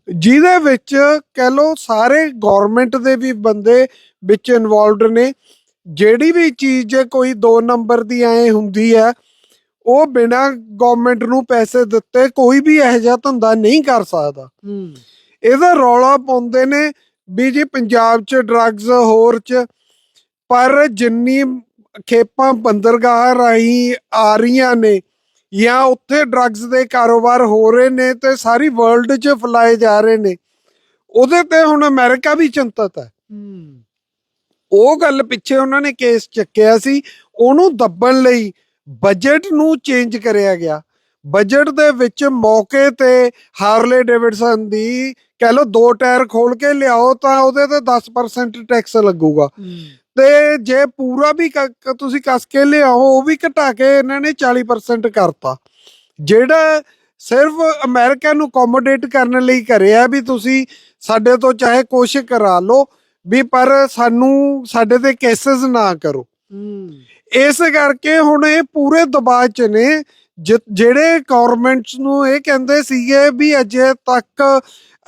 ਜਿਹਦੇ ਵਿੱਚ ਕਹਿ ਲੋ ਸਾਰੇ ਗਵਰਨਮੈਂਟ ਦੇ ਵੀ ਬੰਦੇ ਵਿੱਚ ਇਨਵੋਲਵਡ ਨੇ। ਜਿਹੜੀ ਵੀ ਚੀਜ਼ ਕੋਈ 2 ਨੰਬਰ ਦੀ ਐ ਹੁੰਦੀ ਹੈ ਉਹ ਬਿਨਾ ਗਵਰਨਮੈਂਟ ਨੂੰ ਪੈਸੇ ਦਿੱਤੇ ਕੋਈ ਵੀ ਇਹੋ ਜਿਹਾ ਧੰਦਾ ਨਹੀਂ ਕਰ ਸਕਦਾ। ਇਹਦਾ ਰੌਲਾ ਪਾਉਂਦੇ ਨੇ ਵੀ ਜੀ ਪੰਜਾਬ 'ਚ ਡਰੱਗਸ ਹੋਰ 'ਚ ਪਰ ਜਿੰਨੀ ਖੇਪਾਂ ਬੰਦਰਗਾਹ ਰਾਹੀਂ ਆ ਰਹੀਆਂ ਨੇ ਜਾਂ ਉੱਥੇ ਡਰੱਗਸ ਦੇ ਕਾਰੋਬਾਰ ਹੋ ਰਹੇ ਨੇ ਤੇ ਸਾਰੀ ਵਰਲਡ 'ਚ ਫੈਲਾਏ ਜਾ ਰਹੇ ਨੇ। ਉਹਦੇ ਤੇ ਹੁਣ ਅਮਰੀਕਾ ਵੀ ਚਿੰਤਤ ਹੈ। ਉਹ ਗੱਲ ਪਿੱਛੇ ਉਹਨਾਂ ਨੇ ਕੇਸ ਚੱਕਿਆ ਸੀ। ਉਹਨੂੰ ਦੱਬਣ ਲਈ ਬਜਟ ਨੂੰ ਚੇਂਜ ਕਰਿਆ ਗਿਆ। ਬਜਟ ਦੇ ਵਿੱਚ ਮੌਕੇ ਤੇ ਹਾਰਲੇ ਡੇਵਿਡਸਨ ਦੀ ਕਹਿ ਲਓ ਦੋ ਟਾਇਰ ਖੋਲ ਕੇ ਲਿਆਓ ਤਾਂ ਉਹਦੇ ਤੇ 10% ਟੈਕਸ ਲੱਗੂਗਾ। ਤੇ ਜੇ ਪੂਰਾ ਵੀ ਕ- ਤੁਸੀਂ ਕੱਸ ਕੇ ਲਿਆਓ ਉਹ ਵੀ ਘਟਾ ਕੇ ਇਹਨਾਂ ਨੇ 40% ਕਰਤਾ। ਜਿਹੜਾ ਸਿਰਫ ਅਮਰੀਕਾ ਨੂੰ ਅਕੋਮੋਡੇਟ ਕਰਨ ਲਈ ਕਰਿਆ ਵੀ ਤੁਸੀਂ ਸਾਡੇ ਤੋਂ ਚਾਹੇ ਕੋਸ਼ਿਸ਼ ਕਰਾ ਲਓ ਵੀ ਪਰ ਸਾਨੂੰ ਸਾਡੇ ਤੇ ਕੇਸਸ ਨਾ ਕਰੋ। ਇਸ ਕਰਕੇ ਹੁਣ ਇਹ ਪੂਰੇ ਦਬਾਅ 'ਚ ਨੇ ਜਿ- ਜਿਹੜੇ ਗਵਰਨਮੈਂਟਸ ਨੂੰ ਇਹ ਕਹਿੰਦੇ ਸੀਗੇ ਵੀ ਅਜੇ ਤੱਕ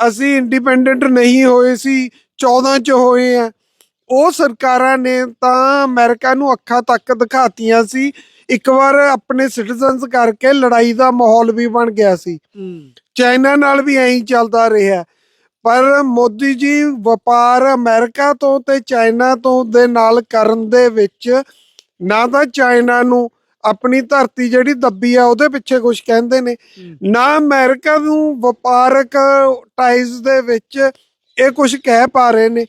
ਅਸੀਂ ਇੰਡੀਪੈਂਡੈਂਟ ਨਹੀਂ ਹੋਏ ਸੀ 14 ਚ ਹੋਏ ਆ। ਉਹ ਸਰਕਾਰਾਂ ਨੇ ਤਾਂ ਅਮਰੀਕਾ ਨੂੰ ਅੱਖਾਂ ਤੱਕ ਦਿਖਾਤੀਆਂ ਸੀ। ਇੱਕ ਵਾਰ ਆਪਣੇ ਸਿਟੀਜ਼ਨਸ ਕਰਕੇ ਲੜਾਈ ਦਾ ਮਾਹੌਲ ਵੀ ਬਣ ਗਿਆ ਸੀ। ਚਾਈਨਾ ਨਾਲ ਵੀ ਐਂ ਚੱਲਦਾ ਰਿਹਾ। ਪਰ ਮੋਦੀ ਜੀ ਵਪਾਰ ਅਮਰੀਕਾ ਤੋਂ ਤੇ ਚਾਈਨਾ ਤੋਂ ਦੇ ਨਾਲ ਕਰਨ ਦੇ ਵਿੱਚ ਨਾ ਤਾਂ ਚਾਈਨਾ ਨੂੰ ਆਪਣੀ ਧਰਤੀ ਜਿਹੜੀ ਦੱਬੀ ਆ ਉਹਦੇ ਪਿੱਛੇ ਕੁਝ ਕਹਿੰਦੇ ਨੇ। ਨਾ ਅਮਰੀਕਾ ਨੂੰ ਵਪਾਰਕ ਟਾਈਜ਼ ਦੇ ਵਿੱਚ ਇਹ ਕੁਝ ਕਹਿ ਪਾ ਰਹੇ ਨੇ।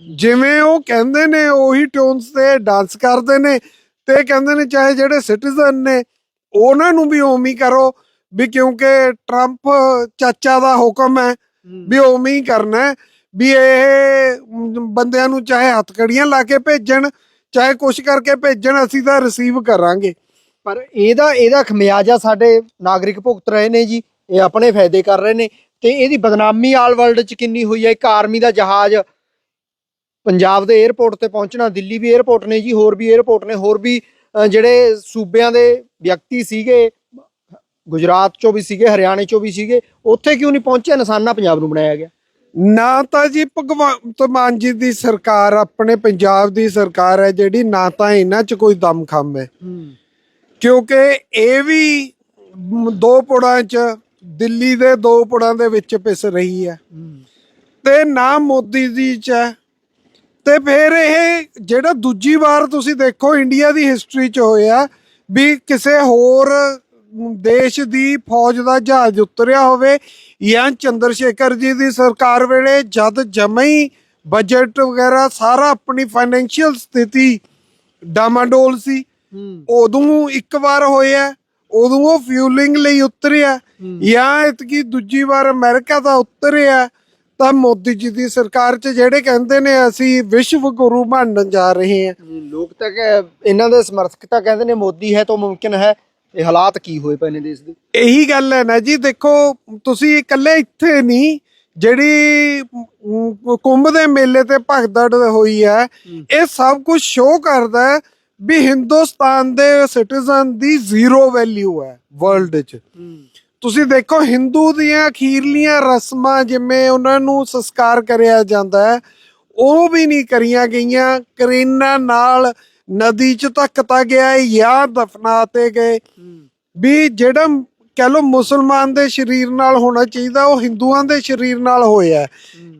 ਜਿਵੇਂ ਉਹ ਕਹਿੰਦੇ ਨੇ ਉਹੀ ਟੋਨਸ ਤੇ ਡਾਂਸ ਕਰਦੇ ਨੇ ਤੇ ਕਹਿੰਦੇ ਨੇ ਚਾਹੇ ਜਿਹੜੇ ਸਿਟੀਜ਼ਨ ਨੇ ਉਹਨਾਂ ਨੂੰ ਵੀ ਹੀ ਕਰੋ ਵੀ ਕਿਉਂਕਿ ਟਰੰਪ ਚਾਚਾ ਦਾ ਹੁਕਮ ਹੈ ਵੀ ਹੀ ਕਰਨਾ ਵੀ ਇਹ ਬੰਦਿਆਂ ਨੂੰ ਚਾਹੇ ਹੱਥਕੜੀਆਂ ਲਾ ਕੇ ਭੇਜਣ ਚਾਹੇ ਕੁਛ ਕਰਕੇ ਭੇਜਣ ਅਸੀਂ ਤਾਂ ਰਿਸੀਵ ਕਰਾਂਗੇ। ਪਰ ਇਹਦਾ ਇਹਦਾ ਖਮਿਆਜਾ ਸਾਡੇ ਨਾਗਰਿਕ ਭੁਗਤ ਰਹੇ ਨੇ ਜੀ ਇਹ ਆਪਣੇ ਫਾਇਦੇ ਕਰ ਰਹੇ ਨੇ ਤੇ ਇਹਦੀ ਬਦਨਾਮੀ ਆਲ ਵਰਲਡ ਚ ਕਿੰਨੀ ਹੋਈ ਹੈ ਇੱਕ ਆਰਮੀ ਦਾ ਜਹਾਜ਼ ਪੰਜਾਬ ਦੇ 에어ਪੋਰਟ ਤੇ ਪਹੁੰਚਣਾ ਦਿੱਲੀ ਵੀ 에어ਪੋਰਟ ਨੇ ਜੀ ਹੋਰ ਵੀ 에어ਪੋਰਟ ਨੇ ਹੋਰ ਵੀ ਜਿਹੜੇ ਸੂਬਿਆਂ ਦੇ ਵਿਅਕਤੀ ਸੀਗੇ ਗੁਜਰਾਤ ਚੋਂ ਵੀ ਸੀਗੇ ਹਰਿਆਣੇ ਚੋਂ ਵੀ ਸੀਗੇ ਉੱਥੇ ਕਿਉਂ ਨਹੀਂ ਪਹੁੰਚਿਆ? ਨਿਸ਼ਾਨਾ ਪੰਜਾਬ ਨੂੰ ਬਣਾਇਆ ਗਿਆ। ਨਾ ਤਾਂ ਜੀ ਭਗਵੰਤ ਮਾਨ ਜੀ ਦੀ ਸਰਕਾਰ ਆਪਣੇ ਪੰਜਾਬ ਦੀ ਸਰਕਾਰ ਹੈ ਜਿਹੜੀ ਨਾ ਤਾਂ ਇਹਨਾਂ 'ਚ ਕੋਈ ਦਮਖਮ ਹੈ। ਕਿਉਂਕਿ ਇਹ ਵੀ ਦੋ ਪੁੜਾਂ 'ਚ ਦਿੱਲੀ ਦੇ ਦੋ ਪੁੜਾਂ ਦੇ ਵਿੱਚ ਪਿਸ ਰਹੀ ਹੈ। ਤੇ ਨਾ ਮੋਦੀ ਜੀ 'ਚ ਤੇ ਫਿਰ ਇਹ ਜਿਹੜਾ ਦੂਜੀ ਵਾਰ ਤੁਸੀਂ ਦੇਖੋ ਇੰਡੀਆ ਦੀ ਹਿਸਟਰੀ 'ਚ ਹੋਇਆ ਵੀ ਕਿਸੇ ਹੋਰ ਦੇਸ਼ ਦੀ ਫੌਜ ਦਾ ਜਹਾਜ਼ ਉਤਰਿਆ ਹੋਵੇ ਜਾਂ ਚੰਦਰ ਸ਼ੇਖਰ ਜੀ ਦੀ ਸਰਕਾਰ ਵੇਲੇ ਜਦ ਜਮਾ ਹੀ ਬਜਟ ਵਗੈਰਾ ਸਾਰਾ ਆਪਣੀ ਫਾਈਨੈਂਸ਼ੀਅਲ ਸਥਿਤੀ ਡਾਮਾਡੋਲ ਸੀ। ਉਦੋਂ ਇੱਕ ਵਾਰ ਹੋਇਆ ਉਦੋਂ ਉਹ ਫਿਊਲਿੰਗ ਲਈ ਉਤਰਿਆ ਜਾਂ ਇਤਕੀ ਦੂਜੀ ਵਾਰ ਅਮਰੀਕਾ ਦਾ ਉਤਰਿਆ ਤਾਂ ਮੋਦੀ ਜੀ ਦੀ ਸਰਕਾਰ 'ਚ ਜਿਹੜੇ ਕਹਿੰਦੇ ਨੇ ਅਸੀਂ ਵਿਸ਼ਵ ਗੁਰੂ ਬਣਨ ਜਾ ਰਹੇ ਹਾਂ। ਲੋਕ ਤਾਂ ਇਹਨਾਂ ਦੇ ਸਮਰਥਕ ਤਾਂ ਕਹਿੰਦੇ ਨੇ ਮੋਦੀ ਹੈ ਤਾਂ ਮੁਮਕਿਨ ਹੈ। ਇਹ ਹਾਲਾਤ ਕੀ ਹੋਏ ਪਏ ਨੇ ਦੇਸ਼ ਦੇ? ਇਹੀ ਗੱਲ ਹੈ ਨਾ ਜੀ ਦੇਖੋ ਤੁਸੀਂ ਇਕੱਲੇ ਇੱਥੇ ਨਹੀਂ ਜਿਹੜੀ ਕੁੰਭ ਦੇ ਮੇਲੇ ਤੇ ਭਗਦੜ ਹੋਈ ਹੈ ਇਹ ਸਭ ਕੁਝ ਸ਼ੋਅ ਕਰਦਾ ਹੈ ਵੀ ਹਿੰਦੁਸਤਾਨ ਦੇ ਸਿਟੀਜ਼ਨ ਦੀ ਜ਼ੀਰੋ ਵੈਲਿਊ ਹੈ ਵਰਲਡ 'ਚ। ਤੁਸੀਂ ਦੇਖੋ ਹਿੰਦੂ ਦੀਆਂ ਅਖੀਰਲੀਆਂ ਰਸਮਾਂ ਜਿਵੇਂ ਉਹਨਾਂ ਨੂੰ ਸੰਸਕਾਰ ਕਰਿਆ ਜਾਂਦਾ ਹੈ, ਉਹ ਵੀ ਨਹੀਂ ਕਰੀਆਂ ਗਈਆਂ। ਕਰੇਨਾਂ ਨਾਲ ਨਦੀ 'ਚ ਧੱਕਤਾ ਗਿਆ ਹੈ ਜਾਂ ਦਫਨਾਤੇ ਗਏ। ਵੀ ਜਿਹੜਾ ਕਹ ਲੋ ਮੁਸਲਮਾਨ ਦੇ ਸਰੀਰ ਨਾਲ ਹੋਣਾ ਚਾਹੀਦਾ, ਉਹ ਹਿੰਦੂਆਂ ਦੇ ਸਰੀਰ ਨਾਲ ਹੋਇਆ ਹੈ।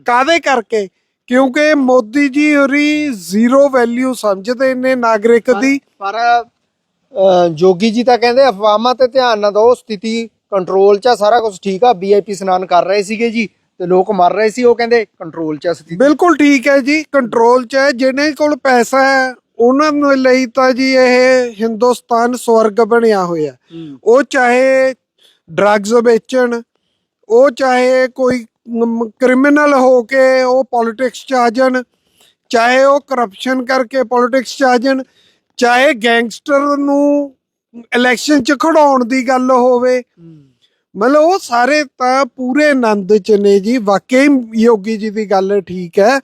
ਕਾਦੇ ਕਰਕੇ? ਕਿਉਂਕਿ ਮੋਦੀ ਜੀ ਹੋਰੀ ਜ਼ੀਰੋ ਵੈਲਿਊ ਸਮਝਦੇ ਨੇ ਨਾਗਰਿਕ ਦੀ। ਪਰ ਜੋਗੀ ਜੀ ਤਾਂ ਕਹਿੰਦੇ, ਅਫਵਾਹਾਂ ਤੇ ਧਿਆਨ ਨਾ ਦਿਓ, ਸਥਿਤੀ ਕੰਟਰੋਲ 'ਚ ਆ ਸਾਰਾ ਕੁਝ ਠੀਕ ਆ। ਵੀਆਈਪੀ ਇਸ਼ਨਾਨ ਕਰ ਰਹੇ ਸੀਗੇ ਜੀ ਤੇ ਲੋਕ ਮਰ ਰਹੇ ਸੀ ਉਹ ਕਹਿੰਦੇ ਕੰਟਰੋਲ 'ਚ ਆ ਸਥਿਤੀ। ਬਿਲਕੁਲ ਠੀਕ ਹੈ ਜੀ ਕੰਟਰੋਲ 'ਚ ਹੈ। ਜਿਹਨੇ ਕੋਲ ਪੈਸਾ ਹੈ ਉਹਨਾਂ ਨੂੰ ਲਈ ਤਾਂ ਜੀ ਇਹ ਹਿੰਦੁਸਤਾਨ ਸਵਰਗ ਬਣਿਆ ਹੋਇਆ ਉਹ ਚਾਹੇ ਡਰੱਗਸ ਵੇਚਣ ਉਹ ਚਾਹੇ ਕੋਈ ਕ੍ਰਿਮੀਨਲ ਹੋ ਕੇ ਉਹ ਪੋਲਿਟਿਕਸ 'ਚ ਆ ਜਾਣ ਚਾਹੇ ਉਹ ਕਰਪਸ਼ਨ ਕਰਕੇ ਪੋਲਿਟਿਕਸ 'ਚ ਆ ਜਾਣ ਚਾਹੇ ਗੈਂਗਸਟਰ ਨੂੰ ਇਲੈਕਸ਼ਨ 'ਚ ਖੜਾਉਣ ਦੀ ਗੱਲ ਹੋਵੇ। ਮਤਲਬ ਉਹ ਸਾਰੇ ਤਾਂ ਪੂਰੇ ਆਨੰਦ ਚ ਨੇ ਜੀ। ਵਾਕਈ ਯੋਗੀ ਜੀ ਦੀ ਗੱਲ ਠੀਕ ਹੈ।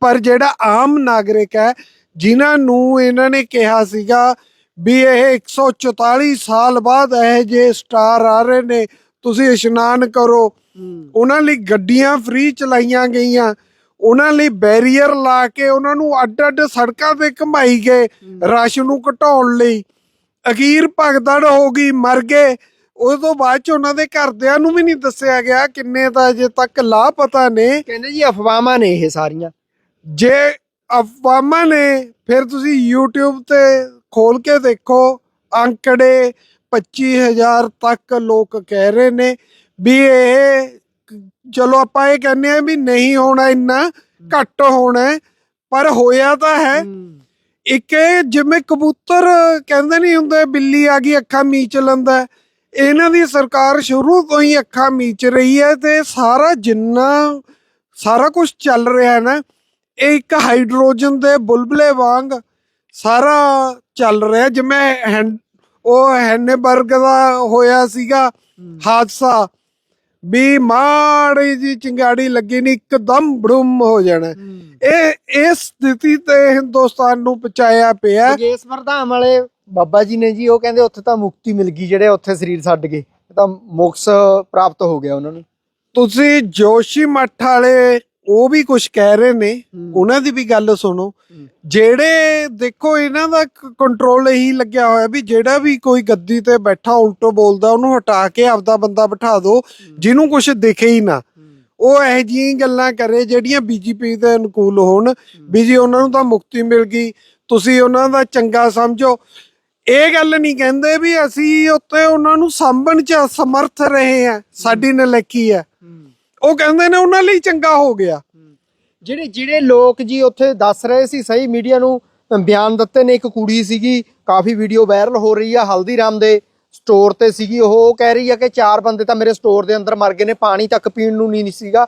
ਪਰ ਜਿਹੜਾ ਆਮ ਨਾਗਰਿਕ ਹੈ ਜਿਨ੍ਹਾਂ ਨੂੰ ਇਹਨਾਂ ਨੇ ਕਿਹਾ ਸੀਗਾ ਵੀ ਇਹ 144 ਸਾਲ ਬਾਅਦ ਇਹ ਜੇ ਸਟਾਰ ਆ ਰਹੇ ਨੇ ਤੁਸੀਂ ਇਸ਼ਨਾਨ ਕਰੋ। ਉਹਨਾਂ ਲਈ ਗੱਡੀਆਂ ਫ੍ਰੀ ਚਲਾਈਆਂ ਗਈਆਂ। ਉਹਨਾਂ ਲਈ ਬੈਰੀਅਰ ਲਾ ਕੇ ਉਹਨਾਂ ਨੂੰ ਅੱਡ-ਅੱਡ ਸੜਕਾਂ ਤੇ ਘਮਾਈ ਗਏ ਰਸ਼ ਨੂੰ ਘਟਾਉਣ ਲਈ। ਅਖੀਰ ਭਗਦੜ ਹੋ ਗਈ ਮਰ ਗਏ। ਉਸ ਤੋਂ ਬਾਅਦ ਚ ਉਹਨਾਂ ਦੇ ਘਰਦਿਆਂ ਨੂੰ ਵੀ ਨਹੀਂ ਦੱਸਿਆ ਗਿਆ ਕਿੰਨੇ ਤਾਂ ਅਜੇ ਤੱਕ ਲਾਪਤਾ ਨੇ। ਕਹਿੰਦੇ ਜੀ ਅਫਵਾਹਾਂ ਨੇ ਇਹ ਸਾਰੀਆਂ। ਜੇ ਅਫਵਾਹਾਂ ਨੇ ਫਿਰ ਤੁਸੀਂ YouTube ਤੇ ਖੋਲ ਕੇ ਦੇਖੋ ਅੰਕੜੇ 25000 ਤੱਕ ਲੋਕ ਕਹਿ ਰਹੇ ਨੇ ਵੀ ਇਹ ਚਲੋ ਆਪਾਂ ਇਹ ਕਹਿੰਦੇ ਆ ਵੀ ਨਹੀਂ ਹੋਣਾ ਇੰਨਾ ਘੱਟ ਹੋਣਾ ਪਰ ਹੋਇਆ ਤਾਂ ਹੈ। ਇੱਕ ਇਹ ਜਿਵੇਂ ਕਬੂਤਰ ਕਹਿੰਦੇ ਨਹੀਂ ਹੁੰਦੇ ਬਿੱਲੀ ਆ ਗਈ ਅੱਖਾਂ ਮੀਚ ਲੈਂਦਾ। ਇਹਨਾਂ ਦੀ ਸਰਕਾਰ ਸ਼ੁਰੂ ਤੋਂ ਹੀ ਅੱਖਾਂ ਮੀਚ ਰਹੀ ਹੈ ਤੇ ਸਾਰਾ ਜਿੰਨਾ ਸਾਰਾ ਕੁਝ ਚੱਲ ਰਿਹਾ ਹੈ ਨਾ ਇਹ ਇੱਕ ਹਾਈਡਰੋਜਨ ਦੇ ਬੁਲਬੁਲੇ ਵਾਂਗ ਸਾਰਾ ਚੱਲ ਰਿਹਾ। ਜਿਵੇਂ ਉਹ ਹੈਨੇਬਰਗ ਦਾ ਹੋਇਆ ਸੀਗਾ ਹਾਦਸਾ। ਵੀ ਮਾੜੀ ਜੀ ਚਿੰਗਾੜੀ ਲੱਗੀ ਨਹੀਂ ਇੱਕਦਮ ਬੜੂਮ ਹੋ ਜਾਣਾ। ਇਹ ਇਸ ਸਥਿਤੀ ਤੇ ਹਿੰਦੁਸਤਾਨ ਨੂੰ ਪਹੁੰਚਾਇਆ ਪਿਆ। ਜਗੇਸ਼ ਵਰਧਾਮ ਵਾਲੇ ਬਾਬਾ ਜੀ ਨੇ ਜੀ ਉਹ ਕਹਿੰਦੇ ਉੱਥੇ ਤਾਂ ਮੁਕਤੀ ਮਿਲ ਗਈ ਜਿਹੜੇ ਉੱਥੇ ਸਰੀਰ ਛੱਡ ਗਏ। ਤਾਂ ਮੋਕਸ ਪ੍ਰਾਪਤ ਹੋ ਗਿਆ ਉਹਨਾਂ ਨੂੰ। ਤੁਸੀਂ ਜੋਸ਼ੀ ਮੱਠ ਵਾਲੇ ਉਹ ਵੀ ਕੁਝ ਕਹਿ ਰਹੇ ਨੇ ਉਹਨਾਂ ਦੀ ਵੀ ਗੱਲ ਸੁਣੋ। ਜਿਹੜੇ ਦੇਖੋ ਇਹਨਾਂ ਦਾ ਕੰਟਰੋਲ ਇਹੀ ਲੱਗਿਆ ਹੋਇਆ ਵੀ ਜਿਹੜਾ ਵੀ ਕੋਈ ਗੱਦੀ ਤੇ ਬੈਠਾ ਉਲਟੋ ਬੋਲਦਾ ਉਹਨੂੰ ਹਟਾ ਕੇ ਆਪਦਾ ਬੰਦਾ ਬਿਠਾ ਦਿਓ ਜਿਹਨੂੰ ਕੁਝ ਦਿਖੇ ਹੀ ਨਾ। ਉਹ ਇਹੋ ਜਿਹੀਆਂ ਗੱਲਾਂ ਕਰੇ ਜਿਹੜੀਆਂ ਬੀਜੇਪੀ ਦੇ ਅਨੁਕੂਲ ਹੋਣ। ਵੀ ਜੀ ਉਹਨਾਂ ਨੂੰ ਤਾਂ ਮੁਕਤੀ ਮਿਲ ਗਈ ਤੁਸੀਂ ਉਹਨਾਂ ਦਾ ਚੰਗਾ ਸਮਝੋ। ਇਹ ਗੱਲ ਨਹੀਂ ਕਹਿੰਦੇ ਵੀ ਅਸੀਂ ਉੱਤੇ ਉਹਨਾਂ ਨੂੰ ਸਾਂਭਣ ਚ ਅਸਮਰਥ ਰਹੇ ਆ ਸਾਡੀ ਨਲੇਕੀ ਹੈ ਉਹ ਕਹਿੰਦੇ ਨੇ ਉਹਨਾਂ ਲਈ ਚੰਗਾ ਹੋ ਗਿਆ। ਜਿਹੜੇ ਜਿਹੜੇ ਲੋਕ ਜੀ ਉੱਥੇ ਦੱਸ ਰਹੇ ਸੀ, ਸਹੀ ਮੀਡੀਆ ਨੂੰ ਬਿਆਨ ਦਿੱਤੇ ਨੇ, ਇੱਕ ਕੁੜੀ ਸੀਗੀ, ਕਾਫੀ ਵੀਡੀਓ ਵਾਇਰਲ ਹੋ ਰਹੀ ਆ ਹਲਦੀਰਾਮ ਦੇ ਸਟੋਰ ਤੇ ਸੀਗੀ, ਉਹ ਉਹ ਕਹਿ ਰਹੀ ਆ ਕਿ ਚਾਰ ਬੰਦੇ ਤਾਂ ਮੇਰੇ ਸਟੋਰ ਦੇ ਅੰਦਰ ਮਰ ਗਏ ਨੇ, ਪਾਣੀ ਤੱਕ ਪੀਣ ਨੂੰ ਨਹੀਂ ਸੀਗਾ,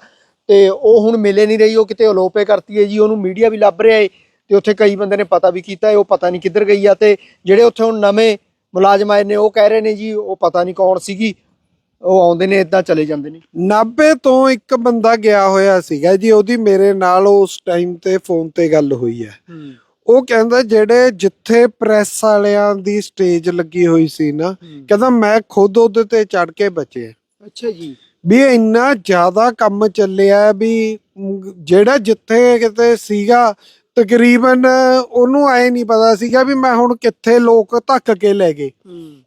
ਤੇ ਉਹ ਹੁਣ ਮਿਲੇ ਨਹੀਂ ਰਹੀ, ਉਹ ਕਿਤੇ ਅਲੋਪੇ ਕਰਤੀ ਹੈ ਜੀ, ਉਹਨੂੰ ਮੀਡੀਆ ਵੀ ਲੱਭ ਰਿਹਾ ਏ, ਤੇ ਉੱਥੇ ਕਈ ਬੰਦੇ ਨੇ ਪਤਾ ਵੀ ਕੀਤਾ ਏ, ਉਹ ਪਤਾ ਨਹੀਂ ਕਿੱਧਰ ਗਈ ਆ, ਤੇ ਜਿਹੜੇ ਉੱਥੇ ਹੁਣ ਨਵੇਂ ਮੁਲਾਜ਼ਮ ਆਏ ਨੇ, ਉਹ ਕਹਿ ਰਹੇ ਨੇ ਜੀ, ਉਹ ਪਤਾ ਨਹੀਂ ਕੌਣ ਸੀਗੀ ਉਹ ਆਉਂਦੇ ਨੇ ਇਦਾਂ ਚਲੇ ਜਾਂਦੇ ਨੇ। 90 ਤੋਂ ਇੱਕ ਬੰਦਾ ਗਿਆ ਹੋਇਆ ਸੀਗਾ ਜੀ ਉਹਦੀ ਮੇਰੇ ਨਾਲ ਉਸ ਟਾਈਮ ਤੇ ਫੋਨ ਤੇ ਗੱਲ ਹੋਈ ਹੈ। ਉਹ ਕਹਿੰਦਾ ਜਿਹੜੇ ਜਿੱਥੇ ਪ੍ਰੈਸ ਵਾਲਿਆਂ ਦੀ ਸਟੇਜ ਲੱਗੀ ਹੋਈ ਸੀ ਨਾ ਕਹਿੰਦਾ ਮੈਂ ਖੁਦ ਉਹਦੇ ਤੇ ਚੜ ਕੇ ਬਚਿਆ। ਅੱਛਾ ਜੀ। ਵੀ ਇੰਨਾ ਜ਼ਿਆਦਾ ਕੰਮ ਚੱਲਿਆ ਵੀ ਜਿਹੜਾ ਜਿੱਥੇ ਕਿਤੇ ਸੀਗਾ ਤਕਰੀਬਨ ਉਹਨੂੰ ਐ ਨਹੀਂ ਪਤਾ ਸੀਗਾ ਵੀ ਮੈਂ ਹੁਣ ਕਿੱਥੇ ਲੋਕ ਧੱਕ ਕੇ ਲੈ ਗਏ।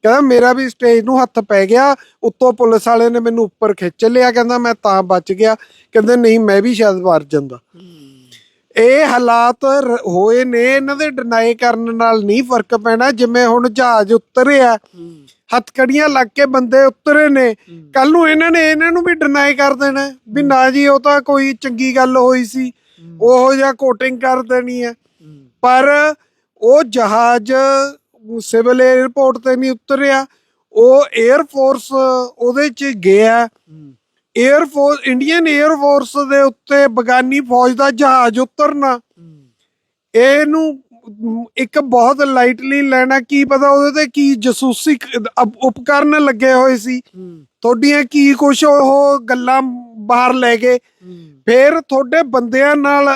ਕਹਿੰਦਾ ਮੇਰਾ ਵੀ ਸਟੇਜ ਨੂੰ ਹੱਥ ਪੈ ਗਿਆ ਉੱਤੋਂ ਪੁਲਿਸ ਵਾਲੇ ਨੇ ਮੈਨੂੰ ਉੱਪਰ ਖਿੱਚ ਲਿਆ ਕਹਿੰਦਾ ਮੈਂ ਤਾਂ ਬਚ ਗਿਆ। ਕਹਿੰਦੇ ਨਹੀਂ ਮੈਂ ਵੀ ਸ਼ਾਇਦ ਮਰ ਜਾਂਦਾ। ਇਹ ਹਾਲਾਤ ਹੋਏ ਨੇ ਇਹਨਾਂ ਦੇ ਡਿਨਾਈ ਕਰਨ ਨਾਲ ਨਹੀਂ ਫ਼ਰਕ ਪੈਣਾ ਜਿਵੇਂ ਹੁਣ ਜਹਾਜ਼ ਉਤਰਿਆ। ਹੱਥਕੜੀਆਂ ਲੱਗ ਕੇ ਬੰਦੇ ਉਤਰੇ ਨੇ। ਕੱਲ ਨੂੰ ਇਹਨਾਂ ਨੇ ਇਹਨਾਂ ਨੂੰ ਵੀ ਡਿਨਾਈ ਕਰ ਦੇਣਾ। ਵੀ ਨਾ ਜੀ ਉਹ ਤਾਂ ਕੋਈ ਚੰਗੀ ਗੱਲ ਹੋਈ ਸੀ। ਉਹੋ ਜਿਹਾ ਕੋਟਿੰਗ ਕਰ ਦੇਣੀ ਹੈ। ਪਰ ਉਹ ਜਹਾਜ਼ ਸਿਵਲ 에ਅਰਪੋਰਟ ਤੇ ਨਹੀਂ ਉਤਰਿਆ। ਉਹ 에ਅਰ ਫੋਰਸ ਉਹਦੇ 'ਚ ਗਿਆ। Air force Indian air force ਦੇ ਉੱਤੇ ਬਗਾਨੀ ਫੌਜ ਦਾ ਜਹਾਜ਼ ਉਤਰਨਾ। ਇਹਨੂੰ ਇੱਕ ਬਹੁਤ ਲਾਈਟਲੀ ਲੈਣਾ ਕੀ ਪਤਾ ਉਹਦੇ ਤੇ ਕੀ ਜਸੂਸੀ ਉਪਕਰਨ ਲੱਗੇ ਹੋਏ ਸੀ। ਤੁਹਾਡੀਆਂ ਕੀ ਕੁਛ ਉਹ ਗੱਲਾਂ ਬਾਹਰ ਲੈ ਗਏ। ਫਿਰ ਤੁਹਾਡੇ ਬੰਦਿਆਂ ਨਾਲ